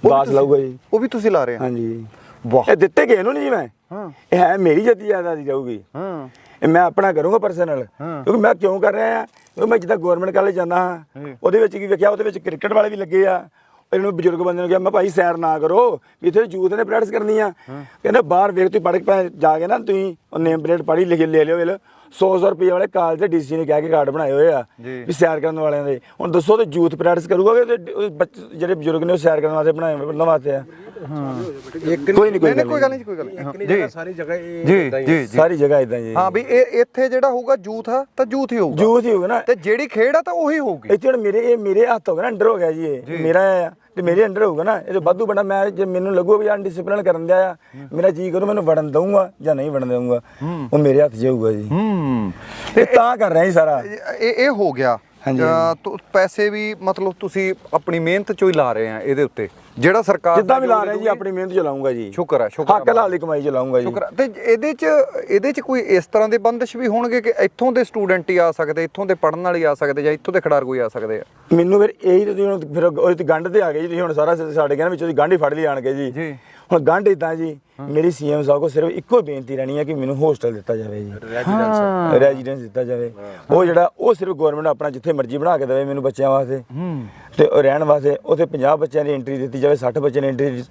ਬਾਸ ਲਾਊਗਾ ਜੀ। ਉਹ ਵੀ ਤੁਸੀਂ ਲਾ ਰਹੇ ਆ। ਹਾਂਜੀ। ਵਾਹ। ਇਹ ਦਿੱਤੇ ਗਏ ਨੂੰ ਨਹੀਂ ਮੈਂ? ਹਾਂ। ਇਹ ਹੈ ਮੇਰੀ ਜੱਦੀ ਜ਼ਿਆਦਾ ਦੀ ਜਾਊਗੀ। ਹਾਂ। ਇਹ ਮੈਂ ਆਪਣਾ ਕਰੂੰਗਾ ਪਰਸਨਲ। ਕਿਉਂਕਿ ਮੈਂ ਕਿਉਂ ਕਰ ਰਿਹਾ? ਆ ਕਿਉਂਕਿ ਮੈਂ ਜਿੱਦਾਂ ਗਵਰਨਮੈਂਟ ਕਾਲਜ ਜਾਂਦਾ ਹਾਂ। ਉਹਦੇ ਵਿੱਚ ਕੀ ਵੇਖਿਆ? ਉਹਦੇ ਵਿੱਚ ਕ੍ਰਿਕਟ ਵਾਲੇ ਵੀ ਲੱਗੇ ਆ। ਇਹਨੂੰ ਬਜ਼ੁਰਗ ਬੰਦੇ ਨੂੰ ਕਿਹਾ ਮੈਂ ਭਾਈ ਸੈਰ ਨਾ ਕਰੋ ਵੀ ਇੱਥੇ ਯੂਥ ਨੇ ਪ੍ਰੈਕਟਿਸ ਕਰਨੀ ਆ ਕਹਿੰਦੇ ਬਾਹਰ ਵੇਖ ਤੁਸੀਂ ਪੜ੍ਹ ਕੇ ਜਾ ਕੇ ਨਾ ਤੁਸੀਂ ਉਹ ਨੇਮ ਪਲੇਟ ਪੜ੍ਹੀ ਲਿਖ ਲੈ ਲਿਓ ਵੇਲ 100 100 ਰੁਪਏ ਵਾਲੇ ਕਾਲਜ ਦੇ ਡੀਸੀ ਨੇ ਕਹਿ ਕੇ ਕਾਰਡ ਬਣਾਏ ਹੋਏ ਆ। ਵੀ ਸੈਰ ਕਰਨ ਵਾਲਿਆਂ ਦੇ। ਹੁਣ ਦੱਸੋ ਤੇ ਯੂਥ ਪ੍ਰੈਕਟਿਸ ਕਰੂਗਾ ਕਿ ਤੇ ਉਹ ਬੱਚੇ ਜਿਹੜੇ ਬਜ਼ੁਰਗ ਨੇ ਉਹ ਸੈਰ ਕਰਨ ਵਾਸਤੇ ਬਣਾਏ ਹੋਏ ਵਾਸਤੇ ਆ? ਇੱਕ ਕੋਈ ਨਹੀਂ ਕੋਈ ਗੱਲ ਕੋਈ ਗੱਲ ਨਹੀਂ। ਕੋਈ ਗੱਲ ਨਹੀਂ। ਇੱਕ ਹਾਂ, ਨਹੀਂ ਜੀ। ਸਾਰੀ ਜਗ੍ਹਾ ਇਹ ਜੀ ਏਦਾਂ ਹੀ ਸਾਰੀ ਜਗ੍ਹਾ ਇਦਾਂ ਜੀ ਹਾਂ ਵੀ ਇਹ ਇੱਥੇ ਜਿਹੜਾ ਹੋਊਗਾ ਜੂਥ ਆ ਤਾਂ ਜੂਥ ਹੀ ਹੋਊਗਾ। ਯੂਥ ਹੀ ਹੋਊਗਾ ਨਾ। ਤੇ ਜਿਹੜੀ ਖੇਡ ਆ ਤਾਂ ਉਹੀ ਹੋਊਗੀ। ਇੱਥੇ ਹੁਣ ਮੇਰੇ ਇਹ ਮੇਰੇ ਹੱਥ ਹੋ ਗਿਆ ਨਾ ਅੰਡਰ ਹੋ ਗਿਆ ਜੀ ਇਹ। ਮੇਰਾ ਆ। ਤੇ ਮੇਰੇ ਅੰਡਰ ਹੋਊਗਾ ਨਾ ਇਹ ਤਾਂ ਵਾਧੂ ਬੜਾ ਮੈਂ ਜੇ ਮੈਨੂੰ ਲੱਗੂ ਵੀ ਅਨਡਿਸਪਲਿਨ ਕਰਨ ਦਿਆ ਆ ਮੇਰਾ ਜੀ ਕਰੂ ਮੈਨੂੰ ਵੜਨ ਦਊਂਗਾ ਜਾਂ ਨਹੀਂ ਵੜਨ ਦਊਂਗਾ ਉਹ ਮੇਰੇ ਹੱਥ 'ਚ ਹੋਊਗਾ ਜੀ। ਹੂੰ। ਤੇ ਤਾਂ ਕਰ ਰਿਹਾ ਜੀ ਸਾਰਾ। ਇਹ ਇਹ ਹੋ ਗਿਆ। ਪੈਸੇ ਵੀ ਮਤਲਬ ਤੁਸੀਂ ਆਪਣੀ ਮਿਹਨਤ ਚੋਂ ਹੀ ਲਾ ਰਹੇ ਆ ਇਹਦੇ ਉੱਤੇ। ਜਿਹੜਾ ਸਰਕਾਰ ਜਿੱਦਾਂ ਵੀ ਲਾ ਰਿਹਾ ਜੀ ਆਪਣੀ ਮਿਹਨਤ ਚਲਾਉਂਗਾ ਜੀ। ਸ਼ੁਕਰ ਹੈ ਸ਼ੁਕਰ ਹੱਕ ਲਾਲ ਕਮਾਈ ਚਲਾਉਂਗਾ ਜੀ। ਸ਼ੁਕਰ। ਤੇ ਇਹਦੇ ਚ ਇਹਦੇ ਚ ਕੋਈ ਇਸ ਤਰ੍ਹਾਂ ਦੇ ਬੰਦਸ਼ ਵੀ ਹੋਣਗੇ ਕਿ ਇੱਥੋਂ ਦੇ ਸਟੂਡੈਂਟ ਹੀ ਆ ਸਕਦੇ ਇੱਥੋਂ ਦੇ ਪੜਨ ਵਾਲੇ ਆ ਸਕਦੇ ਜਾਂ ਇੱਥੋਂ ਦੇ ਖਿਡਾਰੂ ਹੀ ਆ ਸਕਦੇ ਆ? ਮੈਨੂੰ ਫਿਰ ਇਹੀ ਤੁਸੀਂ ਹੁਣ ਫਿਰ ਉਹਦੇ ਗੰਢ ਤੇ ਆ ਗਏ ਜੀ ਤੁਸੀਂ ਹੁਣ ਸਾਰਾ ਸਾਡੇ ਕਹਿੰਦੇ ਵਿੱਚੋਂ ਦੀ ਗੰਢ ਹੀ ਫੜ ਲਈ ਆਣ ਕੇ ਜੀ। ਜੀ। ਹੁਣ ਗੰਢ ਇਦਾਂ ਜੀ ਮੇਰੀ ਸੀਐਮ ਸਾਹਿਬ ਕੋ ਸਿਰਫ ਇੱਕੋ ਬੇਨਤੀ ਰਹਿਣੀ ਹੈ ਕਿ ਮੈਨੂੰ ਹੋਸਟਲ ਦਿੱਤਾ ਜਾਵੇ ਜੀ। ਰੈਜ਼ੀਡੈਂਸ ਦਿੱਤਾ ਜਾਵੇ। ਉਹ ਜਿਹੜਾ ਉਹ ਸਿਰਫ ਗਵਰਨਮੈਂਟ ਆਪਣਾ ਜਿੱਥੇ ਮਰਜ਼ੀ ਬਣਾ ਕੇ ਦੇਵੇ ਮੈਨੂੰ ਬੱਚਿਆਂ ਵਾਸਤੇ। ਤੇ ਉਹ ਰਹਿਣ ਵਾਸਤੇ ਉੱਥੇ 50 ਬੱਚਿਆਂ ਦੀ ਐਂਟਰੀ ਦਿੱਤੀ ਜਾਵੇ 60 ਬੱਚਿਆਂ ਦੀ ਐਂਟਰੀ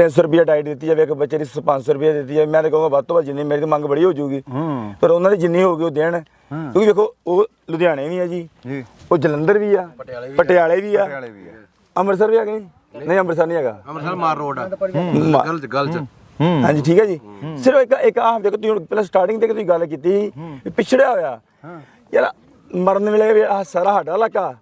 300 ਰੁਪਏ ਡਾਈਟ ਦਿੱਤੀ ਜਾਵੇ ਇੱਕ ਬੱਚੇ ਦੀ 500 ਰੁਪਏ ਦਿੱਤੀ ਜਾਵੇ। ਮੈਂ ਤਾਂ ਕਹੂੰਗਾ ਵੱਧ ਤੋਂ ਵੱਧ ਜਿੰਨੀ ਮੇਰੀ ਮੰਗ ਬੜੀ ਹੋ ਜਾਊਗੀ। ਪਰ ਉਹਨਾਂ ਦੀ ਜਿੰਨੀ ਹੋਊਗੀ ਉਹ ਦੇਣ। ਕਿਉਂਕਿ ਵੇਖੋ ਉਹ ਲੁਧਿਆਣੇ ਵੀ ਆ ਜੀ। ਉਹ ਜਲੰਧਰ ਵੀ ਆ ਪਟਿਆਲੇ ਵੀ ਆ। ਪਟਿਆਲੇ ਵੀ ਆ। ਅੰਮ੍ਰਿਤਸਰ ਵੀ ਆ ਕਿ ਨਹੀਂ ਅੰਮ੍ਰਿਤਸਰ ਨਹੀਂ ਹੈਗਾ। ਅੰਮ੍ਰਿਤਸਰ ਮਾਰ ਰੋਡ ਆ। ਮਾ- ਗਲਤ ਗਲਤ ਹਾਂਜੀ ਠੀਕ ਹੈ ਜੀ। ਸਿਰਫ ਇੱਕ ਇੱਕ ਆਹ ਦੇਖੋ ਤੁਸੀਂ ਹੁਣ ਪਹਿਲਾਂ ਸਟਾਰਟਿੰਗ ਤੇ ਕਿ ਤੁਸੀਂ ਗੱਲ ਕੀਤੀ ਸੀ। ਵੀ ਪਿਛੜਿਆ ਹੋਇਆ। ਯਾਰ ਮਰਨ ਵੇਲੇ ਵੀ ਆਹ ਸਾਰਾ ਸਾਡਾ ਇਲਾਕਾ।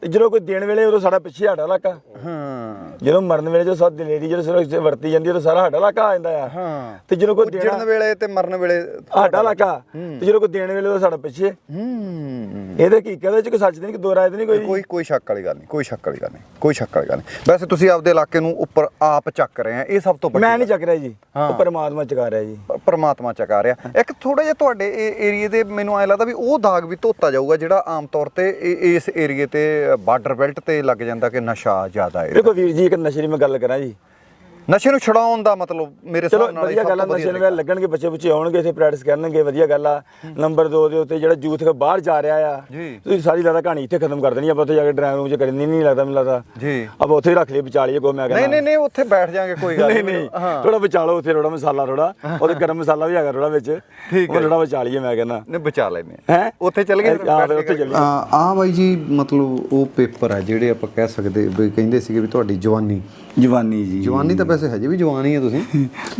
ਤੇ ਜਦੋਂ ਕੋਈ ਦੇਣ ਵੇਲੇ ਉਦੋਂ ਸਾਡਾ ਪਿੱਛੇ ਸਾਡਾ ਇਲਾਕਾ। ਹਾਂ। ਜਦੋਂ ਮਰਨ ਵੇਲੇ ਜੋ ਸਭ ਲੇਡੀ ਜਦੋਂ ਇੱਥੇ ਵਰਤੀ ਜਾਂਦੀ ਹੈ ਤਾਂ ਸਾਰਾ ਸਾਡਾ ਇਲਾਕਾ ਆ ਜਾਂਦਾ ਆ। ਹਾਂ। ਤੇ ਜਦੋਂ ਕੋਈ ਦੇਣਾ ਵੇਲੇ ਤੇ ਮਰਨ ਵੇਲੇ ਸਾਡਾ ਇਲਾਕਾ। ਤੇ ਜਦੋਂ ਕੋਈ ਦੇਣ ਵੇਲੇ ਉਹ ਸਾਡਾ ਪਿੱਛੇ। ਹੂੰ। ਇਹਦੇ ਕੀ ਕਹਦੇ ਚ ਕੋਈ ਸੱਚ ਤੇ ਨਹੀਂ ਕੋਈ ਦੋ ਰਾਏ ਤੇ ਨਹੀਂ ਕੋਈ ਕੋਈ ਕੋਈ ਸ਼ੱਕ ਵਾਲੀ ਗੱਲ ਨਹੀਂ ਕੋਈ ਸ਼ੱਕ ਵਾਲੀ ਗੱਲ ਨਹੀਂ ਕੋਈ ਸ਼ੱਕ ਵਾਲੀ ਗੱਲ ਨਹੀਂ। ਵੈਸੇ ਤੁਸੀਂ ਆਪਦੇ ਇਲਾਕੇ ਨੂੰ ਉੱਪਰ ਆਪ ਚੱਕ ਰਹੇ ਆ ਇਹ ਸਭ ਤੋਂ ਵੱਡੀ ਮੈਂ ਨਹੀਂ ਚੱਕ ਰਿਹਾ ਜੀ। ਹਾਂ। ਉਹ ਪਰਮਾਤਮਾ ਚਕਾ ਰਿਹਾ ਜੀ। ਪਰਮਾਤਮਾ ਚਕਾ ਰਿਹਾ। ਇੱਕ ਥੋੜਾ ਜਿਹਾ ਤੁਹਾਡੇ ਏਰੀਏ ਦੇ ਮੈਨੂੰ ਐ ਲੱਗਦਾ ਵੀ ਉਹ ਦਾਗ ਵੀ ਧੋਤਾ ਜਾਊਗਾ ਜਿਹੜਾ ਆਮ ਤੌਰ ਤੇ ਇਹ- ਇਸ ਏਰੀਏ ਤੇ ਬਾਰਡਰ ਬੈਲਟ ਤੇ ਲੱਗ ਜਾਂਦਾ ਕਿ ਨਸ਼ਾ ਜ਼ਿਆਦਾ ਹੈ ਦੇਖੋ ਵੀਰ ਜੀ, ਇੱਕ ਨਸ਼ੇ ਦੀ ਮੈਂ ਗੱਲ ਕਰਾਂ ਜੀ। ਨਸ਼ੇ ਨੂੰ ਛਡਾਉਣ ਦਾ ਮਤਲਬ ਮੇਰੇ ਚਲੋ ਹਿਸਾਬ ਨਾਲ ਵਧੀਆ ਗੱਲ ਆ ਨਸ਼ੇ ਨੂੰ ਲੱਗਣਗੇ ਬੱਚੇ ਬੱਚੇ ਆਉਣਗੇ ਇੱਥੇ ਪ੍ਰੈਕਟਿਸ ਕਰਨਗੇ ਵਧੀਆ ਗੱਲ ਆ। ਨੰਬਰ 2 ਦੇ ਉੱਤੇ ਜਿਹੜਾ ਯੂਥ ਬਾਹਰ ਜਾ ਰਿਹਾ ਆ ਜੀ। ਤੁਸੀਂ ਸਾਰੀ ਜ਼ਿਆਦਾ ਕਹਾਣੀ ਇੱਥੇ ਖਤਮ ਕਰ ਦੇਣੀ ਆਪਾਂ ਉੱਥੇ ਜਾ ਕੇ ਡਰਾਈਵਿੰਗ ਰੂਮ 'ਚ ਕਰਨੀ ਨਹੀਂ ਲੱਗਦਾ ਮੈਨੂੰ ਲੱਗਦਾ। ਜੀ। ਆਪਾਂ ਉੱਥੇ ਹੀ ਰੱਖ ਲਈ ਵਿਚਾਲੀਏ ਕੋ ਮੈਂ ਨਹੀਂ ਕਹਿੰਦਾ। ਨਹੀਂ ਨਹੀਂ ਉੱਥੇ ਬੈਠ ਜਾਾਂਗੇ ਕੋਈ ਗੱਲ ਨਹੀਂ ਨਹੀਂ ਹਾਂ। ਥੋੜਾ ਵਿਚਾਲੋ ਉੱਥੇ ਥੋੜਾ ਮਸਾਲਾ ਥੋੜਾ ਉਹਦੇ ਗਰਮ ਮਸਾਲਾ ਵੀ ਹੈਗਾ ਥੋੜਾ ਵਿੱਚ। ਠੀਕ ਉਹ ਥੋੜਾ ਵਿਚਾਲੀਏ ਮੈਂ ਕਹਿੰਦਾ। ਨੇ ਬਚਾ ਲੈਨੇ ਹੈ। ਉੱਥੇ ਚੱਲ ਗਏ ਹਾਂ ਫਿਰ ਉੱਥੇ ਚੱਲੀਏ। ਆ ਬਾਈ ਜੀ ਮਤਲਬ ਉਹ ਪੇਪਰ ਹੈ ਜਿਹੜੇ ਆਪਾਂ ਕਹਿ ਸਕਦੇ ਵੀ ਕਹਿੰਦੇ ਸੀਗੇ ਵੀ ਤੁਹਾਡੀ ਜਵਾਨੀ। ਜਵਾਨੀ ਜੀ। ਜਵਾਨੀ ਤਾਂ ਵੈਸੇ ਹਜੇ ਵੀ ਜਵਾਨੀ ਹੈ ਤੁਸੀਂ।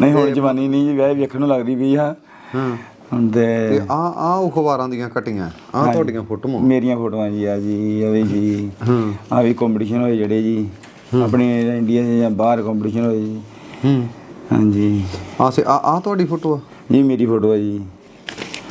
ਨਹੀਂ ਹੁਣ ਜਵਾਨੀ ਨਹੀਂ ਜੀ ਵੈਸੇ ਵੇਖਣ ਨੂੰ ਲੱਗਦੀ ਵੀ ਆ। ਹਾਂ। ਤੇ ਆ ਆ ਉਹ ਅਖਬਾਰਾਂ ਦੀਆਂ ਕਟੀਆਂ ਆ ਤੁਹਾਡੀਆਂ ਫੋਟੋਆਂ। ਮੇਰੀਆਂ ਫੋਟੋਆਂ ਜੀ ਆ ਜੀ ਆ ਵੀ ਜੀ। ਹਾਂ। ਆ ਵੀ ਕੰਪੀਟੀਸ਼ਨ ਹੋਏ ਜਿਹੜੇ ਜੀ। ਆਪਣੇ ਇੰਡੀਆ ਜਾਂ ਬਾਹਰ ਕੰਪੀਟੀਸ਼ਨ ਹੋਏ ਜੀ। ਹੂੰ। ਹਾਂਜੀ। ਆ ਸੇ ਆ ਆ ਤੁਹਾਡੀ ਫੋਟੋ ਆ? ਇਹ ਮੇਰੀ ਫੋਟੋ ਹੈ ਜੀ।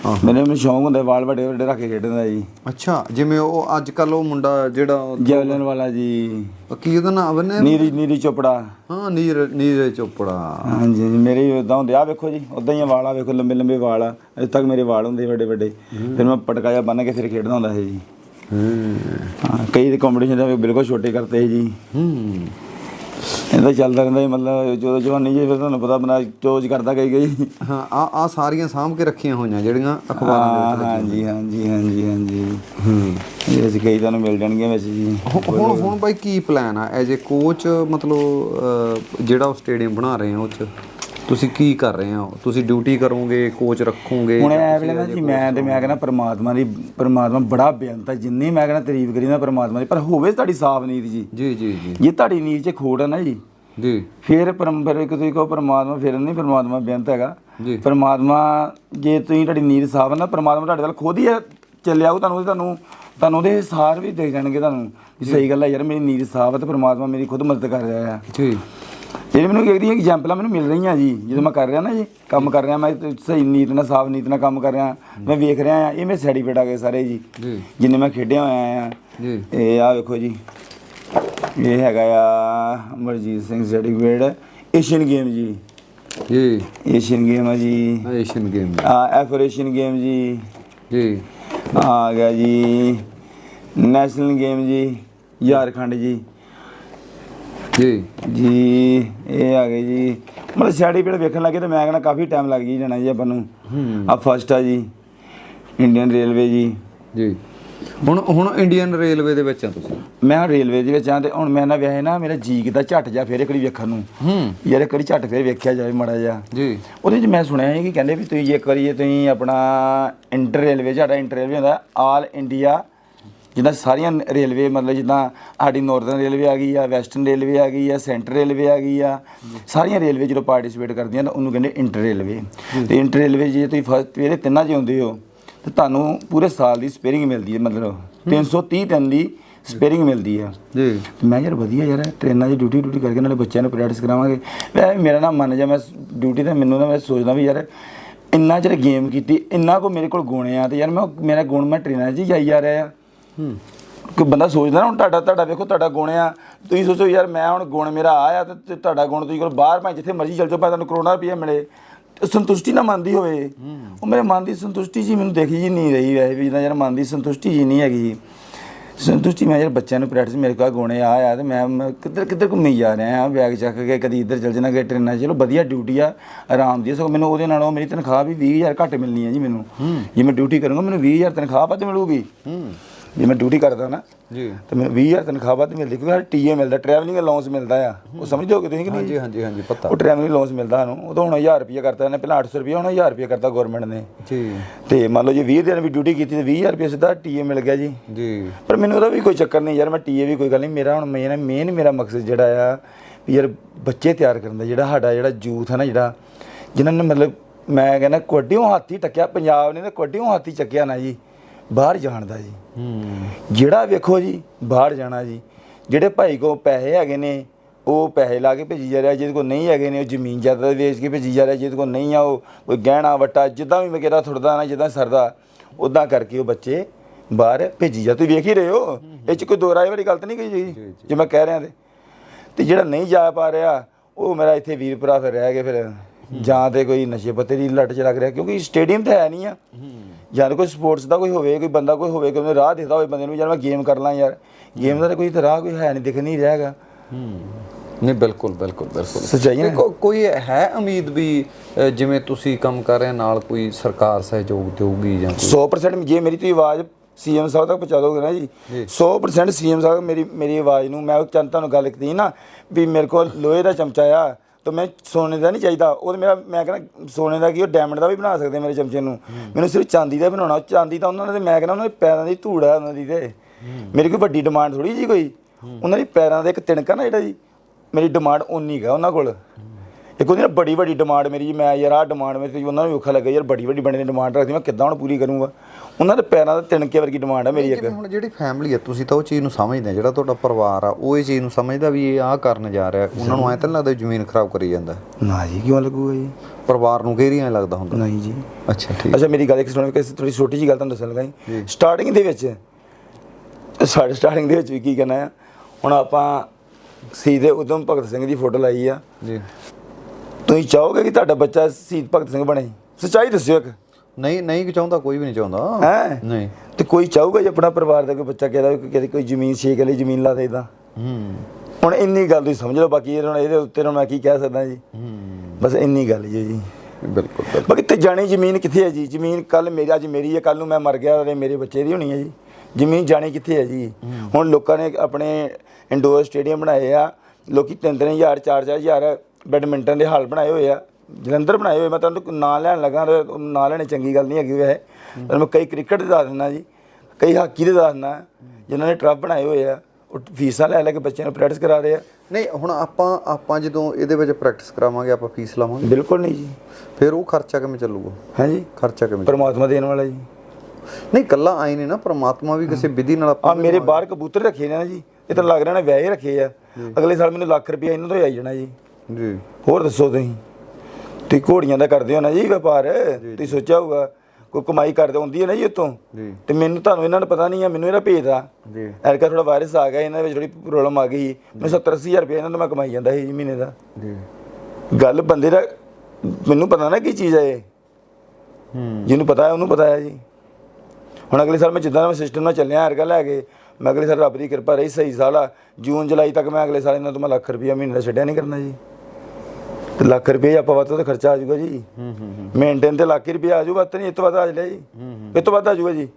ਮੇਰੇ ਮੈਨੂੰ ਸ਼ੌਂਕ ਹੁੰਦਾ ਵਾਲ ਵੱਡੇ ਵੱਡੇ ਰੱਖ ਕੇ ਖੇਡਣ ਦਾ ਜੀ। ਅੱਛਾ ਜਿਵੇਂ ਉਹ ਅੱਜ ਕੱਲ ਉਹ ਮੁੰਡਾ ਜਿਹੜਾ ਜੈਵਲਿਨ ਵਾਲਾ ਜੀ। ਕੀ ਉਹਦਾ ਨਾਮ ਬੰਨੇ ਨੀਰੀ ਨੀਰੀ ਚੋਪੜਾ। ਹਾਂ ਨੀਰ ਨੀਰ ਚੋਪੜਾ। ਹਾਂਜੀ ਮੇਰੇ ਉਦਾਂ ਹੁੰਦੇ। ਆ ਵੇਖੋ ਜੀ ਉਦਾਂ ਹੀ ਵਾਲ ਆ ਵੇਖੋ ਲੰਬੇ ਲੰਬੇ ਵਾਲ ਆ। ਅਜੇ ਤੱਕ ਮੇਰੇ ਵਾਲ ਹੁੰਦੇ ਵੱਡੇ ਵੱਡੇ। ਫਿਰ ਮੈਂ ਪਟਕਾ ਜਿਹਾ ਬੰਨ ਕੇ ਫਿਰ ਖੇਡਦਾ ਹੁੰਦਾ ਸੀ ਜੀ। ਹੂੰ। ਕਈ ਕੰਪੀਟੀਸ਼ਨ ਦੇ ਬਿਲਕੁਲ ਛੋਟੇ ਕਰਤੇ ਸੀ ਜੀ। ਹੂੰ। ਇਹਦਾ ਚੱਲਦਾ ਰਹਿੰਦਾ ਜੀ ਮਤਲਬ ਜਦੋਂ ਜਵਾਨੀ ਜੀ ਫਿਰ ਤੁਹਾਨੂੰ ਪਤਾ ਬਣਾ ਚੋਜ ਕਰਦਾ ਗਈ ਗਈ ਹਾਂ ਆ ਆ ਸਾਰੀਆਂ ਸਾਂਭ ਕੇ ਰੱਖੀਆਂ ਹੋਈਆਂ ਜਿਹੜੀਆਂ ਅਖਬਾਰਾਂ ਹਾਂ ਦੇ ਵਿੱਚ ਹਾਂਜੀ ਹਾਂਜੀ ਹਾਂਜੀ ਹਾਂਜੀ। ਹੂੰ। ਇਹ ਅਸੀਂ ਕਈ ਤੁਹਾਨੂੰ ਮਿਲ ਜਾਣਗੀਆਂ ਵਿੱਚ ਜੀ। ਹੁਣ ਹੁਣ ਬਾਈ ਕੀ ਪਲਾਨ ਆ? ਐਜ਼ ਅ ਕੋਚ ਮਤਲਬ ਜਿਹੜਾ ਉਹ ਸਟੇਡੀਅਮ ਬਣਾ ਰਹੇ ਹੋ ਉਹ ਚ? ਤੁਸੀਂ ਕੀ ਕਰ ਰਹੇ ਹੋ? ਤੁਸੀਂ ਡਿਊਟੀ ਕਰੋਗੇ ਕੋਚ ਰੱਖੋਗੇ ਹੁਣ ਇਹ ਵੇਲੇ ਨਾ ਜੀ ਮੈਂ ਤੇ ਮੈਂ ਕਹਿੰਦਾ ਪਰਮਾਤਮਾ ਦੀ ਪਰਮਾਤਮਾ ਬੜਾ ਬੇਅੰਤ ਹੈ ਜਿੰਨੀ ਮੈਂ ਕਹਿੰਦਾ ਤਾਰੀਫ ਕਰੀ ਨਾ ਪਰਮਾਤਮਾ ਦੀ ਪਰ ਹੋਵੇ ਤੁਹਾਡੀ ਸਾਫ਼ ਨੀਤ ਜੀ। ਜੀ ਜੀ ਜੀ। ਜੇ ਤੁਹਾਡੀ ਨੀਤ 'ਚ ਖੋੜ ਹੈ ਨਾ ਜੀ ਜੀ। ਫਿਰ ਪਰੰਪਰ ਇੱਕ ਤੁਸੀਂ ਕਹੋ ਪਰਮਾਤਮਾ ਫਿਰ ਨਹੀਂ ਪਰਮਾਤਮਾ ਬੇਅੰਤ ਹੈਗਾ। ਜੀ। ਪਰਮਾਤਮਾ ਜੇ ਤੁਸੀਂ ਤੁਹਾਡੀ ਨੀਤ ਸਾਫ਼ ਨਾ ਪਰਮਾਤਮਾ ਤੁਹਾਡੇ ਵੱਲ ਖੁਦ ਹੀ ਚੱਲਿਆ ਆਊ ਤੁਹਾਨੂੰ ਤੁਹਾਨੂੰ ਤੁਹਾਨੂੰ ਉਹਦੇ ਹਿਸਾਰ ਵੀ ਦੇ ਜਾਣਗੇ ਤੁਹਾਨੂੰ। ਸਹੀ ਗੱਲ ਹੈ ਯਾਰ ਮੇਰੀ ਨੀਤ ਸਾਫ਼ ਹੈ ਤੇ ਪਰਮਾਤਮਾ ਮੇਰੀ ਖੁਦ ਮਦਦ ਕਰ ਰਿਹਾ ਹੈ ਜੀ। ਜਿਹੜੇ ਮੈਨੂੰ ਕਿਹੜੀ ਐਗਜ਼ਾਮਪਲਾਂ ਮੈਨੂੰ ਮਿਲ ਰਹੀਆਂ ਜੀ। ਜਦੋਂ ਮੈਂ ਕਰ ਰਿਹਾ ਨਾ ਜੀ ਕੰਮ ਕਰ ਰਿਹਾ ਮੈਂ ਸਹੀ ਨੀਤ ਨਾਲ ਸਾਫ਼ ਨੀਤ ਨਾਲ ਕੰਮ ਕਰ ਰਿਹਾ ਮੈਂ ਵੇਖ ਰਿਹਾ ਆ ਇਹ ਮੇਰੇ ਸਰਟੀਫਿਕੇਟ ਆ ਗਏ ਸਾਰੇ ਜੀ। ਜੀ। ਜਿੰਨੇ ਮੈਂ ਖੇਡਿਆ ਹੋਇਆ ਆ। ਜੀ। ਇਹ ਆ ਵੇਖੋ ਜੀ। ਇਹ ਹੈਗਾ ਆ Amarjit Singh certificate Asian game ਜੀ। ਜੀ। ਏਸ਼ੀਅਨ ਗੇਮ ਆ ਜੀ। ਏਸ਼ੀਅਨ ਗੇਮ ਆ। ਐਫੋਰੇਸ਼ਨ ਗੇਮ ਜੀ। ਜੀ। ਆ ਗਿਆ ਜੀ। ਨੈਸ਼ਨਲ ਗੇਮ ਜੀ। ਝਾਰਖੰਡ ਜੀ। ਜੀ। ਜੀ ਇਹ ਆ ਗਏ ਜੀ। ਮਤਲਬ ਸਰਟੀਫਿਕੇਟ ਵੇਖਣ ਲੱਗੇ ਤਾਂ ਮੈਂ ਕਹਿੰਦਾ ਕਾਫੀ ਟਾਈਮ ਲੱਗ ਜੀ ਜਾਣਾ ਜੀ ਆਪਾਂ ਨੂੰ। ਆ ਫਸਟ ਆ ਜੀ ਇੰਡੀਅਨ ਰੇਲਵੇ ਜੀ। ਜੀ। ਹੁਣ ਹੁਣ ਇੰਡੀਅਨ ਰੇਲਵੇ ਦੇ ਵਿੱਚ ਆ ਤੁਸੀਂ? ਮੈਂ ਰੇਲਵੇ ਦੇ ਵਿੱਚ ਆ ਤੇ ਹੁਣ ਮੈਂ ਨਾ ਵਿਆਹੇ ਨਾ ਮੇਰਾ ਜੀ ਕਿਦਾ ਝਟ ਜਾ ਫੇਰ ਇੱਕ ਵਾਰੀ ਵੇਖਣ ਨੂੰ। ਹੂੰ। ਯਾਰ ਇੱਕ ਵਾਰੀ ਝਟ ਫੇਰ ਵੇਖਿਆ ਜਾਵੇ ਮੜਾ ਜਾ ਜੀ। ਉਹਦੇ ਵਿੱਚ ਮੈਂ ਸੁਣਿਆ ਹੈ ਕਿ ਕਹਿੰਦੇ ਵੀ ਤੁਸੀਂ ਇੱਕ ਵਾਰੀ ਜੇ ਤੁਸੀਂ ਆਪਣਾ ਇੰਟਰ ਰੇਲਵੇ ਸਾਡਾ ਇੰਟਰ ਰੇਲਵੇ ਹੁੰਦਾ ਆਲ ਇੰਡੀਆ ਜਿੱਦਾਂ ਸਾਰੀਆਂ ਰੇਲਵੇ ਮਤਲਬ ਜਿੱਦਾਂ ਸਾਡੀ ਨਾਰਥਰਨ ਰੇਲਵੇ ਆ ਗਈ ਆ ਵੈਸਟਰਨ ਰੇਲਵੇ ਆ ਗਈ ਆ ਸੈਂਟਰ ਰੇਲਵੇ ਆ ਗਈ ਆ ਸਾਰੀਆਂ ਰੇਲਵੇ ਜਦੋਂ ਪਾਰਟਿਸਿਪੇਟ ਕਰਦੀਆਂ ਤਾਂ ਉਹਨੂੰ ਕਹਿੰਦੇ ਇੰਟਰ ਰੇਲਵੇ ਤੇ ਇੰਟਰ ਰੇਲਵੇ ਜੇ ਤੁਸੀਂ ਫਸਟ ਇਹਦੇ ਤਿੰਨਾਂ 'ਚ ਆਉਂਦੇ ਹੋ ਤੇ ਤੁਹਾਨੂੰ ਪੂਰੇ ਸਾਲ ਦੀ ਸਪੇਅਰਿੰਗ ਮਿਲਦੀ ਹੈ ਮਤਲਬ 330 ਦਿਨ ਦੀ ਸਪੇਰਿੰਗ ਮਿਲਦੀ ਆ ਜੀ। ਮੈਂ ਯਾਰ ਵਧੀਆ ਯਾਰ ਟ੍ਰੇਨਾਂ 'ਚ ਡਿਊਟੀ ਡਿਊਟੀ ਕਰਕੇ ਨਾਲੇ ਬੱਚਿਆਂ ਨੂੰ ਪ੍ਰੈਕਟਿਸ ਕਰਾਵਾਂਗੇ। ਵੈਸੇ ਮੇਰਾ ਨਾ ਮਨ ਜਾ ਮੈਂ ਡਿਊਟੀ ਤੇ ਮੈਨੂੰ ਨਾ ਮੈਂ ਸੋਚਦਾ ਵੀ ਯਾਰ ਇੰਨਾ ਚਿਰ ਗੇਮ ਕੀਤੀ ਇੰਨਾ ਕੋ ਮੇਰੇ ਕੋਲ ਗੁਣ ਆ ਤੇ ਯਾਰ ਮੈਂ ਮੇਰਾ ਗੁਣ ਮੈਂ ਟ੍ਰੇਨਾਂ 'ਚ ਹੀ ਜਾਈ ਜਾ ਰਿਹਾ ਆ। ਕੋਈ ਬੰਦਾ ਸੋਚਦਾ ਨਾ ਹੁਣ ਤੁਹਾਡਾ ਤੁਹਾਡਾ ਵੇਖੋ ਤੁਹਾਡਾ ਗੁਣ ਆ ਤੁਸੀਂ ਸੋਚੋ ਯਾਰ ਮੈਂ ਹੁਣ ਗੁਣ ਮੇਰਾ ਆ ਆ ਤੇ ਤੁਹਾਡਾ ਗੁਣ ਤੁਸੀਂ ਕੋਲ ਬਾਹਰ ਭਾਵੇਂ ਜਿੱਥੇ ਮਰਜ਼ੀ ਚਲ ਜਾਓ ਭਾਵੇਂ ਤੁਹਾਨੂੰ ਕਰੋਨਾ ਰੁਪਈਆ ਮਿਲੇ ਸੰਤੁਸ਼ਟੀ ਨਾ ਮੰਨਦੀ ਹੋਵੇ। ਉਹ ਮੇਰੇ ਮਨ ਦੀ ਸੰਤੁਸ਼ਟੀ ਜੀ ਮੈਨੂੰ ਦੇਖੀ ਜੀ ਨਹੀਂ ਰਹੀ ਵੈਸੇ ਵੀ ਜਿੱਦਾਂ ਯਾਰ ਮਨ ਦੀ ਸੰਤੁਸ਼ਟੀ ਜੀ ਨਹੀਂ ਹੈਗੀ। ਸੰਤੁਸ਼ਟੀ ਮੈਂ ਯਾਰ ਬੱਚਿਆਂ ਨੂੰ ਪ੍ਰੈਕਟਿਸ ਮੇਰੇ ਕੋਲ ਗੁਣ ਆ ਆ ਤੇ ਮੈਂ ਕਿੱਧਰ ਕਿੱਧਰ ਘੁੰਮੀ ਜਾ ਰਿਹਾ ਆ ਬੈਗ ਚੱਕ ਕੇ ਕਦੀ ਇੱਧਰ ਚਲ ਜਾਣਾ ਕਿ ਟ੍ਰੇਨਾਂ ਚਲੋ ਵਧੀਆ ਡਿਊਟੀ ਆ ਆਰਾਮ ਦੀ ਆ, ਸਗੋਂ ਮੈਨੂੰ ਉਹਦੇ ਨਾਲੋਂ ਮੇਰੀ ਤਨਖਾਹ ਵੀ 20000 ਘੱਟ ਮਿਲਣੀ ਹੈ ਜੀ ਮੈਨੂੰ। ਜੇ ਮੈਂ ਡਿਊਟੀ ਕਰੂੰਗਾ ਮੈਨੂੰ 20000 ਤਨਖਾਹ ਵੱਧ ਮਿਲੂਗੀ। ਜੇ ਮੈਂ ਡਿਊਟੀ ਕਰਦਾ ਨਾ ਜੀ। ਤੇ ਮੈਨੂੰ 20000 ਤਨਖਾਹ ਵੱਧ ਮਿਲਦੀ ਕਿਉਂਕਿ ਹਰ ਟੀਏ ਮਿਲਦਾ ਟਰੈਵਲਿੰਗ ਅਲਾਉਂਸ ਮਿਲਦਾ ਆ। ਉਹ ਸਮਝਦੇ ਹੋਗੇ ਤੁਸੀਂ ਕਿ ਨਹੀਂ? ਹਾਂਜੀ ਹਾਂਜੀ ਹਾਂਜੀ ਪਤਾ। ਉਹ ਟਰੈਵਲਿੰਗ ਅਲਾਉਂਸ ਮਿਲਦਾ ਸਾਨੂੰ। ਉਹ ਤਾਂ ਹੁਣ 1000 ਰੁਪਏ ਕਰਤਾ ਇਹਨੇ ਪਹਿਲਾਂ 800 ਰੁਪਏ ਹੁਣ 1000 ਰੁਪਏ ਕਰਤਾ ਗਵਰਨਮੈਂਟ ਨੇ। ਜੀ। ਤੇ ਮੰਨ ਲਓ ਜੇ 20 ਦਿਨ ਵੀ ਡਿਊਟੀ ਕੀਤੀ ਤੇ 20000 ਰੁਪਏ ਸਿੱਧਾ ਟੀਏ ਮਿਲ ਗਿਆ ਜੀ। ਜੀ। ਪਰ ਮੈਨੂੰ ਉਹਦਾ ਵੀ ਕੋਈ ਚੱਕਰ ਨਹੀਂ ਯਾਰ ਮੈਂ ਟੀਏ ਵੀ ਕੋਈ ਗੱਲ ਨਹੀਂ ਮੇਰਾ ਹੁਣ ਮੇਨ ਮੇਨ ਮੇਰਾ ਮਕਸਦ ਜਿਹੜਾ ਆ ਵੀ ਯਾਰ ਬੱਚੇ ਤਿਆਰ ਕਰਨ ਦਾ ਜਿਹੜਾ ਸਾਡਾ ਜਿਹੜਾ ਯੂਥ ਹੈ ਨਾ ਜਿਹੜਾ ਜਿਨ੍ਹਾਂ ਨੇ ਮਤਲਬ ਮੈਂ ਕਹਿੰਦਾ ਕੋਡੀਓਂ ਹਾਥੀ ਟੱਕਿਆ ਪੰਜਾਬ ਨੇ ਤਾਂ ਕੋਡੀਓਂ ਹਾਥੀ ਚੱਕਿਆ ਨਾ ਜੀ। ਬਾਹਰ ਜਾਣ ਦਾ ਜੀ। ਜਿਹੜਾ ਵੇਖੋ ਜੀ ਬਾਹਰ ਜਾਣਾ ਜੀ। ਜਿਹੜੇ ਭਾਈ ਕੋ ਪੈਸੇ ਹੈਗੇ ਨੇ ਉਹ ਪੈਸੇ ਲਾ ਕੇ ਭੇਜੀ ਜਾ ਰਿਹਾ ਜਿਹਦੇ ਕੋਲ ਨਹੀਂ ਹੈਗੇ ਨੇ ਉਹ ਜ਼ਮੀਨ ਜਾਇਦਾਦ ਵੇਚ ਕੇ ਭੇਜੀ ਜਾ ਰਿਹਾ ਜਿਹਦੇ ਕੋਲ ਨਹੀਂ ਆ ਉਹ ਕੋਈ ਗਹਿਣਾ ਵਟਾ ਜਿੱਦਾਂ ਵੀ ਵਗੈਰਾ ਥੁੜਦਾ ਨਾ ਜਿੱਦਾਂ ਸਰਦਾ ਉਦਾਂ ਕਰਕੇ ਉਹ ਬੱਚੇ ਬਾਹਰ ਭੇਜੀ ਜਾ। ਤੁਸੀਂ ਵੇਖ ਹੀ ਰਹੇ ਹੋ ਇਹ ਚ ਕੋਈ ਦੋ ਰਾਏ ਵਾਲੀ ਗਲਤ ਨਹੀਂ ਕਹੀ ਜੀ ਜੇ। ਮੈਂ ਕਹਿ ਰਿਹਾ ਤੇ। ਤੇ ਜਿਹੜਾ ਨਹੀਂ ਜਾ ਪਾ ਰਿਹਾ ਉਹ ਮੇਰਾ ਇੱਥੇ ਵੀਰ ਭਰਾ ਫਿਰ ਰਹਿ ਗਏ ਫਿਰ। ਜਾਂ ਤੇ ਕੋਈ ਨਸ਼ੇ ਪੱਤੇ ਦੀ ਲੱਟ ਚ ਲੱਗ ਰਿਹਾ ਕਿਉਂਕਿ ਸਟੇਡੀਅਮ ਤਾਂ ਹੈ ਨਹੀਂ ਆ। ਜਾਂ ਤਾਂ ਕੋਈ ਸਪੋਰਟਸ ਦਾ ਕੋਈ ਹੋਵੇ ਕੋਈ ਬੰਦਾ ਕੋਈ ਹੋਵੇ ਕਿ ਉਹਨੇ ਰਾਹ ਦਿੱਤਾ ਹੋਵੇ ਬੰਦੇ ਨੂੰ ਯਾਰ ਮੈਂ ਗੇਮ ਕਰ ਲਾਂ ਯਾਰ। ਗੇਮ ਦਾ ਤਾਂ ਕੋਈ ਤਾਂ ਰਾਹ ਕੋਈ ਹੈ ਨਹੀਂ ਦਿਖ ਨਹੀਂ ਰਿਹਾ ਹੈਗਾ। ਹੂੰ। ਨਹੀਂ ਬਿਲਕੁਲ ਬਿਲਕੁਲ ਬਿਲਕੁਲ। ਸੱਚਾਈ ਹੈ ਕੋਈ ਹੈ ਉਮੀਦ ਵੀ ਜਿਵੇਂ ਤੁਸੀਂ ਕੰਮ ਕਰ ਰਹੇ ਨਾਲ ਕੋਈ ਸਰਕਾਰ ਸਹਿਯੋਗ ਦੇਊਗੀ ਜਾਂ ਕੋਈ 100% ਜੇ ਮੇਰੀ ਤੁਸੀਂ ਆਵਾਜ਼ ਸੀਐਮ ਸਾਹਿਬ ਤੱਕ ਪਹੁੰਚਾ ਦੋਗੇ ਨਾ ਜੀ 100% ਸੀਐਮ ਸਾਹਿਬ ਮੇਰੀ ਮੇਰੀ ਆਵਾਜ਼ ਨੂੰ ਮੈਂ ਤੁਹਾਨੂੰ ਗੱਲ ਕੀਤੀ ਨਾ ਵੀ ਮੇਰੇ ਕੋਲ ਲੋਹੇ ਦਾ ਚਮਚਾ ਆ ਤਾਂ ਮੈਂ ਸੋਨੇ ਦਾ ਨਹੀਂ ਚਾਹੀਦਾ। ਉਹ ਤਾਂ ਮੇਰਾ ਮੈਂ ਕਹਿੰਦਾ ਸੋਨੇ ਦਾ ਕੀ ਉਹ ਡਾਇਮੰਡ ਦਾ ਵੀ ਬਣਾ ਸਕਦੇ ਮੇਰੇ ਚਮਚੇ ਨੂੰ। ਮੈਨੂੰ ਸਿਰਫ ਚਾਂਦੀ ਦਾ ਬਣਾਉਣਾ। ਚਾਂਦੀ ਤਾਂ ਉਹਨਾਂ ਨੇ ਤੇ ਮੈਂ ਕਹਿੰਦਾ ਉਹਨਾਂ ਦੇ ਪੈਰਾਂ ਦੀ ਧੂੜ ਆ ਉਹਨਾਂ ਦੀ ਤੇ। ਮੇਰੀ ਕੋਈ ਵੱਡੀ ਡਿਮਾਂਡ ਥੋੜੀ ਜੀ ਕੋਈ। ਉਹਨਾਂ ਦੇ ਪੈਰਾਂ ਦੇ ਇੱਕ ਤਿਣਕਾ ਨਾ ਜਿਹੜਾ ਜੀ। ਮੇਰੀ ਡਿਮਾਂਡ ਉਨੀ ਹੈ ਉਹਨਾਂ ਕੋਲ। ਇੱਕ ਉਹਦੀ ਨਾ ਬੜੀ ਵੱਡੀ ਡਿਮਾਂਡ ਮੇਰੀ ਜੀ ਮੈਂ ਯਾਰ ਆਹ ਡਿਮਾਂਡ ਮੇਰੀ ਉਹਨਾਂ ਨੂੰ ਔਖਾ ਲੱਗਾ ਯਾਰ ਬੜੀ ਵੱਡੀ ਬਣੇ ਦੀ ਡਿਮਾਂਡ ਰੱਖਦੀ ਮੈਂ ਕਿੱਦਾਂ ਹੁਣ ਪੂਰੀ ਕਰੂੰਗਾ? ਉਹਨਾਂ ਦੇ ਪੈਰਾਂ ਦਾ ਤਿਣਕੇ ਵਰਗੀ ਡਿਮਾਂਡ ਹੈ ਮੇਰੀ ਇੱਕ। ਹੁਣ ਜਿਹੜੀ ਫੈਮਿਲੀ ਹੈ ਤੁਸੀਂ ਤਾਂ ਉਹ ਚੀਜ਼ ਨੂੰ ਸਮਝਦੇ ਆ ਜਿਹੜਾ ਤੁਹਾਡਾ ਪਰਿਵਾਰ ਆ ਉਹ ਇਹ ਚੀਜ਼ ਨੂੰ ਸਮਝਦਾ ਵੀ ਇਹ ਆਹ ਕਰਨ ਜਾ ਰਿਹਾ। ਉਹਨਾਂ ਨੂੰ ਐਂ ਤਾਂ ਨੀ ਲੱਗਦਾ ਜ਼ਮੀਨ ਖਰਾਬ ਕਰੀ ਜਾਂਦਾ। ਨਾ ਜੀ ਕਿਉਂ ਲੱਗੂਗਾ ਜੀ? ਪਰਿਵਾਰ ਨੂੰ ਕਿਹੜੀ ਐਂ ਲੱਗਦਾ ਹੁੰਦਾ। ਨਹੀਂ ਜੀ। ਅੱਛਾ ਠੀਕ। ਅੱਛਾ ਮੇਰੀ ਗੱਲ ਇੱਕ ਸੁਣੋ ਕਿ ਥੋੜੀ ਛੋਟੀ ਜੀ ਗੱਲ ਤੁਹਾਨੂੰ ਦੱਸਣ ਲੱਗਾ ਜੀ। ਸਟਾਰਟਿੰਗ ਦੇ ਵਿੱਚ ਸਾਡੇ ਸਟਾਰਟਿੰਗ ਦੇ ਵਿੱਚ ਵੀ ਕੀ ਕਰਨਾ ਆ? ਹੁਣ ਆਪਾਂ ਸ਼ਹੀਦ ਉਦਮ ਭਗਤ ਸਿੰਘ ਦੀ ਫੋਟੋ ਲਾਈ ਆ। ਜੀ। ਤੁਸੀਂ ਚਾਹੋਗੇ ਕਿ ਤੁਹਾਡਾ ਬੱਚਾ ਸ਼ਹੀਦ ਭਗਤ ਸਿੰਘ ਬਣੇ? ਸੱਚਾਈ ਦੱਸਿਓ ਇੱਕ। ਨਹੀਂ ਨਹੀਂ ਚਾਹੁੰਦਾ ਕੋਈ ਵੀ ਨਹੀਂ ਚਾਹੁੰਦਾ। ਹੈ? ਨਹੀਂ। ਤੇ ਕੋਈ ਚਾਹੂਗਾ ਜੇ ਆਪਣਾ ਪਰਿਵਾਰ ਦਾ ਕੋਈ ਬੱਚਾ ਕਹਿੰਦਾ ਕਿ ਕੋਈ ਜ਼ਮੀਨ ਛੇ ਕਿਲੇ ਜ਼ਮੀਨ ਲਾ ਦੇਦਾ ਹੂੰ। ਹੁਣ ਇੰਨੀ ਗੱਲ ਦੀ ਸਮਝ ਲਓ ਬਾਕੀ ਇਹਦੇ ਉੱਤੇ ਮੈਂ ਕੀ ਕਹਿ ਸਕਦਾ ਜੀ? ਹੂੰ। ਬਸ ਇੰਨੀ ਗੱਲ ਜੀ ਜੀ। ਬਿਲਕੁਲ ਬਾਕੀ ਤੇ ਜਾਣੀ ਜ਼ਮੀਨ ਕਿੱਥੇ ਹੈ ਜੀ? ਜ਼ਮੀਨ ਕੱਲ ਮੇਰੀ ਅੱਜ ਮੇਰੀ ਹੈ ਕੱਲ ਨੂੰ ਮੈਂ ਮਰ ਗਿਆ ਤੇ ਮੇਰੇ ਬੱਚੇ ਦੀ ਹੋਣੀ ਹੈ ਜੀ। ਜ਼ਮੀਨ ਜਾਣੀ ਕਿੱਥੇ ਹੈ ਜੀ? ਹੁਣ ਲੋਕਾਂ ਨੇ ਆਪਣੇ ਇੰਡੋਰ ਸਟੇਡੀਅਮ ਬਣਾਏ ਆ। ਲੋਕੀ 3-3000 4-4000 ਬੈਡਮਿੰਟਨ ਦੇ ਹਾਲ ਬਣਾਏ ਹੋਏ ਆ ਜਲੰਧਰ ਬਣਾਏ ਹੋਏ ਮੈਂ ਤੁਹਾਨੂੰ ਨਾਂ ਲੈਣ ਲੱਗਾ ਨਾਂ ਲੈਣੇ ਚੰਗੀ ਗੱਲ ਨਹੀਂ ਹੈਗੀ ਵੈਸੇ। ਪਰ ਮੈਂ ਕਈ ਕ੍ਰਿਕਟ ਦੇ ਦੱਸ ਦਿੰਦਾ ਜੀ ਕਈ ਹਾਕੀ ਦੇ ਦੱਸ ਦਿੰਦਾ ਜਿਨ੍ਹਾਂ ਨੇ ਟਰੱਬ ਬਣਾਏ ਹੋਏ ਆ। ਉਹ ਫੀਸਾਂ ਲੈ ਲੈ ਕੇ ਬੱਚਿਆਂ ਨੂੰ ਪ੍ਰੈਕਟਿਸ ਕਰਾ ਰਹੇ ਆ। ਨਹੀਂ ਹੁਣ ਆਪਾਂ ਆਪਾਂ ਜਦੋਂ ਇਹਦੇ ਵਿੱਚ ਪ੍ਰੈਕਟਿਸ ਕਰਾਵਾਂਗੇ ਆਪਾਂ ਫੀਸ ਲਾਵਾਂਗੇ? ਬਿਲਕੁਲ ਨਹੀਂ ਜੀ। ਫਿਰ ਉਹ ਖਰਚਾ ਕਿਵੇਂ ਚੱਲੂਗਾ? ਹਾਂਜੀ। ਖਰਚਾ ਕਿਵੇਂ ਪਰਮਾਤਮਾ ਦੇਣ ਵਾਲਾ ਜੀ। ਨਹੀਂ ਕੱਲਾ ਆਈ ਨਹੀਂ ਨਾ ਪ੍ਰਮਾਤਮਾ ਵੀ ਕਿਸੇ ਵਿਧੀ ਨਾਲ ਆ ਆਪਾਂ ਮੇਰੇ ਬਾਹਰ ਕਬੂਤਰ ਰੱਖੇ ਨੇ ਨਾ ਜੀ ਇਹ ਤਾਂ ਲੱਗ ਰਿਹਾ ਨਾ ਵਿਆਹੇ ਰੱਖੇ ਆ। ਅਗਲੇ ਸਾਲ ਮੈਨੂੰ ਲੱਖ ਰੁਪਇਆ ਇਹਨਾਂ ਤੋਂ ਹੀ ਆਈ ਜਾਣਾ ਜੀ। ਜੀ। ਹੋਰ ਦੱਸੋ ਤੁਸੀਂ? ਤੁਸੀਂ ਘੋੜੀਆਂ ਦਾ ਕਰਦੇ ਹੋ ਨਾ ਜੀ ਵਪਾਰ? ਤੁਸੀਂ ਸੋਚਿਆ ਹੋਊਗਾ ਕੋਈ ਕਮਾਈ ਕਰਦੇ ਹੁੰਦੀ ਹੈ ਨਾ ਜੀ ਉਤੋਂ ਜੀ। ਤੇ ਮੈਨੂੰ ਤੁਹਾਨੂੰ ਇਹਨਾਂ ਨੂੰ ਪਤਾ ਨਹੀਂ ਆ ਮੈਨੂੰ ਇਹਦਾ ਆ। ਜੀ। ਐਰਕਾ ਥੋੜਾ ਵਾਇਰਸ ਆ ਗਿਆ ਇਹਨਾਂ ਵਿੱਚ ਥੋੜੀ ਪ੍ਰੋਬਲਮ ਆ ਗਈ। ਮੈਨੂੰ 70 80 ਹਜ਼ਾਰ ਰੁਪਏ ਇਹਨਾਂ ਤੋਂ ਮੈਂ ਕਮਾਈ ਜਾਂਦਾ ਸੀ ਜੀ ਮਹੀਨੇ ਦਾ। ਜੀ। ਗੱਲ ਬੰਦੇ ਦਾ ਮੈਨੂੰ ਪਤਾ ਨਾ ਕੀ ਚੀਜ਼ ਹੈ ਇਹ। ਹੂੰ। ਜਿਹਨੂੰ ਪਤਾ ਹੈ ਉਹਨੂੰ ਪਤਾ ਹੈ ਜੀ। ਹੁਣ ਅਗਲੇ ਸਾਲ ਮੈਂ ਜਿੱਦਾਂ ਦਾ ਮੈਂ ਸਿਸਟਮ ਨਾਲ ਚੱਲਿਆ ਹਰਕਾ ਲੈ ਕੇ ਮੈਂ ਅਗਲੇ ਸਾਲ ਰੱਬ ਦੀ ਕਿਰਪਾ ਰਹੀ ਸਹੀ ਸਾਲ ਆ। ਜੂਨ ਜੁਲਾਈ ਤੱਕ ਮੈਂ ਅਗਲੇ ਸਾਲ ਇਹਨਾਂ ਤੋਂ ਮੈਂ ਲੱਖ ਰੁਪਈਆ ਮਹੀਨੇ ਦਾ ਛੱਡਿਆ ਨਹੀਂ ਕਰਨਾ ਜੀ। ਤੇ ਲੱਖ ਰੁਪਏ ਆਪਾਂ ਵੱਧ ਤੋਂ ਖਰਚਾ ਆ ਜਾਊਗਾ ਜੀ। ਹੂੰ ਹੂੰ। ਮੇਨਟੇਨ ਤੇ ਲੱਖ ਰੁਪਏ ਆ ਜਾਊਗਾ ਤੇ ਨਹੀਂ ਇਹ ਤੋਂ ਵੱਧ ਆ ਜਾਊਗਾ ਜੀ। ਇਹ ਤੋਂ ਵੱਧ ਆ ਜਾਊਗਾ ਜੀ।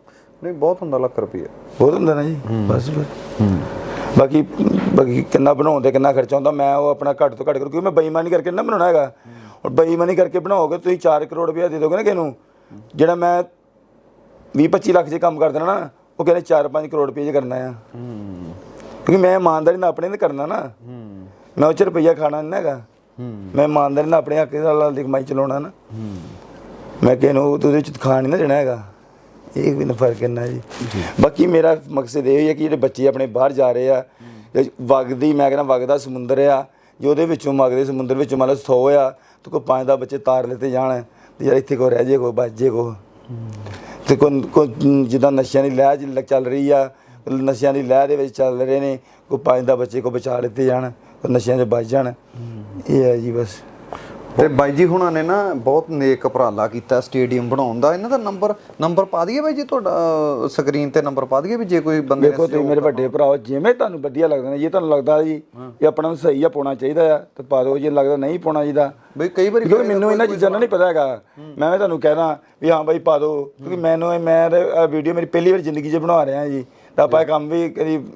ਨਹੀਂ ਬਹੁਤ ਹੁੰਦਾ ਲੱਖ ਰੁਪਏ। ਬਹੁਤ ਹੁੰਦਾ ਨਾ ਜੀ। ਬਸ ਬਸ। ਹੂੰ। ਬਾਕੀ ਬਾਕੀ ਕਿੰਨਾ ਬਣਾਉਂਦੇ ਕਿੰਨਾ ਖਰਚਾ ਹੁੰਦਾ ਮੈਂ ਉਹ ਆਪਣਾ ਘੱਟ ਤੋਂ ਘੱਟ ਕਰੂ ਕਿਉਂਕਿ ਮੈਂ ਬੇਈਮਾਨੀ ਕਰਕੇ ਨਾ ਬਣਾਉਣਾ ਹੈਗਾ। ਔਰ ਬੇਈਮਾਨੀ ਕਰਕੇ ਬਣਾਓਗੇ ਤੁਸੀਂ 4 ਕਰੋੜ ਰੁਪਇਆ ਦੇ ਦੋਗੇ ਨਾ ਕਿਸੇ ਨੂੰ ਜਿਹੜਾ ਮੈਂ 20 25 ਲੱਖ 'ਚ ਕੰਮ ਕਰ ਦੇਣਾ ਨਾ ਉਹ ਕਹਿੰਦੇ 4-5 ਕਰੋੜ ਰੁਪਏ 'ਚ ਕਰਨਾ ਆ। ਹੂੰ। ਕਿਉਂਕਿ ਮੈਂ ਇਮਾਨਦਾਰੀ ਨਾਲ ਆਪਣੇ ਤੇ ਕਰਨਾ ਨਾ। ਹੂੰ। ਮੈਂ ਉਹ 'ਚ ਰੁਪਈਆ ਖਾਣਾ ਨਹੀਂ ਹੈਗਾ। ਮੈਂ ਇਮਾਨਦਾਰੀ ਨਾਲ ਆਪਣੇ ਹੱਕ ਨਾਲ ਦੀ ਕਮਾਈ ਚਲਾਉਣਾ ਨਾ। ਮੈਂ ਕਿਸੇ ਨੂੰ ਉਹਦੇ ਵਿੱਚ ਖਾਣ ਨਹੀਂ ਨਾ ਦੇਣਾ ਹੈਗਾ। ਇਹ ਵੀ ਨਾ ਫ਼ਰਕ ਇੰਨਾ ਜੀ। ਬਾਕੀ ਮੇਰਾ ਮਕਸਦ ਇਹ ਹੈ ਕਿ ਜਿਹੜੇ ਬੱਚੇ ਆਪਣੇ ਬਾਹਰ ਜਾ ਰਹੇ ਆ ਵਗਦੀ ਮੈਂ ਕਹਿੰਦਾ ਵਗਦਾ ਸਮੁੰਦਰ ਆ ਜੇ ਉਹਦੇ ਵਿੱਚੋਂ ਵਗਦੇ ਸਮੁੰਦਰ ਵਿੱਚੋਂ ਮਤਲਬ 100 ਆ ਤੇ ਕੋਈ ਪੰਜ ਦਾ ਬੱਚੇ ਤਾਰ ਲੈਤੇ ਜਾਣ ਤੇ ਯਾਰ ਇੱਥੇ ਕੋ ਰਹਿ ਜੇ ਕੋ ਬਚ ਜੇ ਕੋ ਤੇ ਕੋਈ ਜਿੱਦਾਂ ਨਸ਼ਿਆਂ ਦੀ ਲਹਿਰ ਚੱਲ ਰਹੀ ਆ ਨਸ਼ਿਆਂ ਦੀ ਲਹਿਰ ਦੇ ਵਿੱਚ ਚੱਲ ਰਹੇ ਨੇ ਕੋਈ ਪੰਜ ਦਾ ਬੱਚੇ ਕੋ ਬਚਾ ਲਿੱਤੇ ਜਾਣ। ਨਸ਼ਿਆਂ 'ਚ ਬਚ ਜਾਣ। ਇਹ ਹੈ ਜੀ ਬਸ। ਤੇ ਬਾਈ ਜੀ ਹੁਣਾਂ ਨੇ ਨਾ ਬਹੁਤ ਨੇਕ ਉਪਰਾਲਾ ਕੀਤਾ ਸਟੇਡੀਅਮ ਬਣਾਉਣ ਦਾ। ਇਹਨਾਂ ਦਾ ਨੰਬਰ ਨੰਬਰ ਪਾ ਦਈਏ ਬਾਈ ਜੀ ਤੁਹਾਡਾ ਸਕਰੀਨ ਤੇ ਨੰਬਰ ਪਾ ਦਈਏ ਵੀ ਜੇ ਕੋਈ ਬੰਦੇ ਦੇਖੋ ਤੁਸੀਂ ਮੇਰੇ ਵੱਡੇ ਭਰਾਓ ਜਿਵੇਂ ਤੁਹਾਨੂੰ ਵਧੀਆ ਲੱਗਦਾ ਨੇ ਜੇ ਤੁਹਾਨੂੰ ਲੱਗਦਾ ਜੀ ਇਹ ਆਪਣਾ ਨੂੰ ਸਹੀ ਆ ਪਾਉਣਾ ਚਾਹੀਦਾ ਆ ਤੇ ਪਾ ਦਿਓ। ਜੇ ਲੱਗਦਾ ਨਹੀਂ ਪਾਉਣਾ ਚਾਹੀਦਾ ਬਈ ਕਈ ਵਾਰੀ ਕਿਉਂਕਿ ਮੈਨੂੰ ਇਹਨਾਂ ਚੀਜ਼ਾਂ ਦਾ ਨਹੀਂ ਪਤਾ ਹੈਗਾ। ਮੈਂ ਵੀ ਤੁਹਾਨੂੰ ਕਹਿਦਾ ਵੀ ਹਾਂ ਬਾਈ ਪਾ ਦਿਓ ਕਿਉਂਕਿ ਮੈਨੂੰ ਇਹ- ਮੈਂ ਵੀਡੀਓ ਮੇਰੀ ਪਹਿਲੀ ਵਾਰ ਜ਼ਿੰਦਗੀ 'ਚ ਬਣਾ ਰਿਹਾ ਜੀ। ਤਾਂ ਆਪਾਂ ਇਹ ਕੰਮ ਵੀ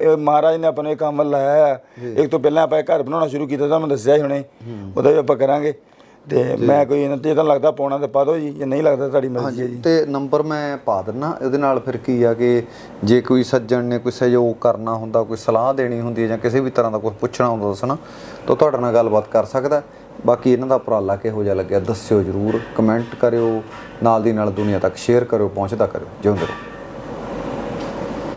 ਇਹ ਮਹਾਰਾਜ ਨੇ ਆਪਾਂ ਨੂੰ ਇਹ ਕੰਮ ਲਾਇਆ ਇੱਕ ਤੋਂ ਪਹਿਲਾਂ ਆਪਾਂ ਘਰ ਬਣਾਉਣਾ ਸ਼ੁਰੂ ਕੀਤਾ ਤਾਂ ਮੈਂ ਦੱਸਿਆ ਹੀ ਹੁਣੇ। ਉਹਦਾ ਵੀ ਆਪਾਂ ਕਰਾਂਗੇ। ਤੇ ਮੈਂ ਕੋਈ ਇਹਨਾਂ ਤੇ ਤਾਂ ਲੱਗਦਾ ਪਾਉਣਾ ਤੇ ਪਾ ਦਿਓ ਜੀ ਜੇ ਨਹੀਂ ਲੱਗਦਾ ਤੁਹਾਡੀ ਮਰਜ਼ੀ ਹੈ ਜੀ। ਤੇ ਨੰਬਰ ਮੈਂ ਪਾ ਦਿੰਨਾ। ਇਹਦੇ ਨਾਲ ਫਿਰ ਕੀ ਆ ਕਿ ਜੇ ਕੋਈ ਸੱਜਣ ਨੇ ਕੋਈ ਸਹਿਯੋਗ ਕਰਨਾ ਹੁੰਦਾ ਕੋਈ ਸਲਾਹ ਦੇਣੀ ਹੁੰਦੀ ਹੈ ਜਾਂ ਕਿਸੇ ਵੀ ਤਰ੍ਹਾਂ ਦਾ ਕੁਝ ਪੁੱਛਣਾ ਹੁੰਦਾ ਦੱਸਣਾ ਤਾਂ ਤੁਹਾਡੇ ਨਾਲ ਗੱਲਬਾਤ ਕਰ ਸਕਦਾ। ਬਾਕੀ ਇਹਨਾਂ ਦਾ ਉਪਰਾਲਾ ਕਿਹੋ ਜਿਹਾ ਲੱਗਿਆ ਦੱਸਿਓ ਜਰੂਰ ਕਮੈਂਟ ਕਰਿਓ ਨਾਲ ਦੀ ਨਾਲ ਦੁਨੀਆ ਤੱਕ ਸ਼ੇਅਰ ਕਰਿਓ ਪਹੁੰਚਦਾ ਕਰਿਓ। ਜਿਉਂਦੇ ਰਹੋ।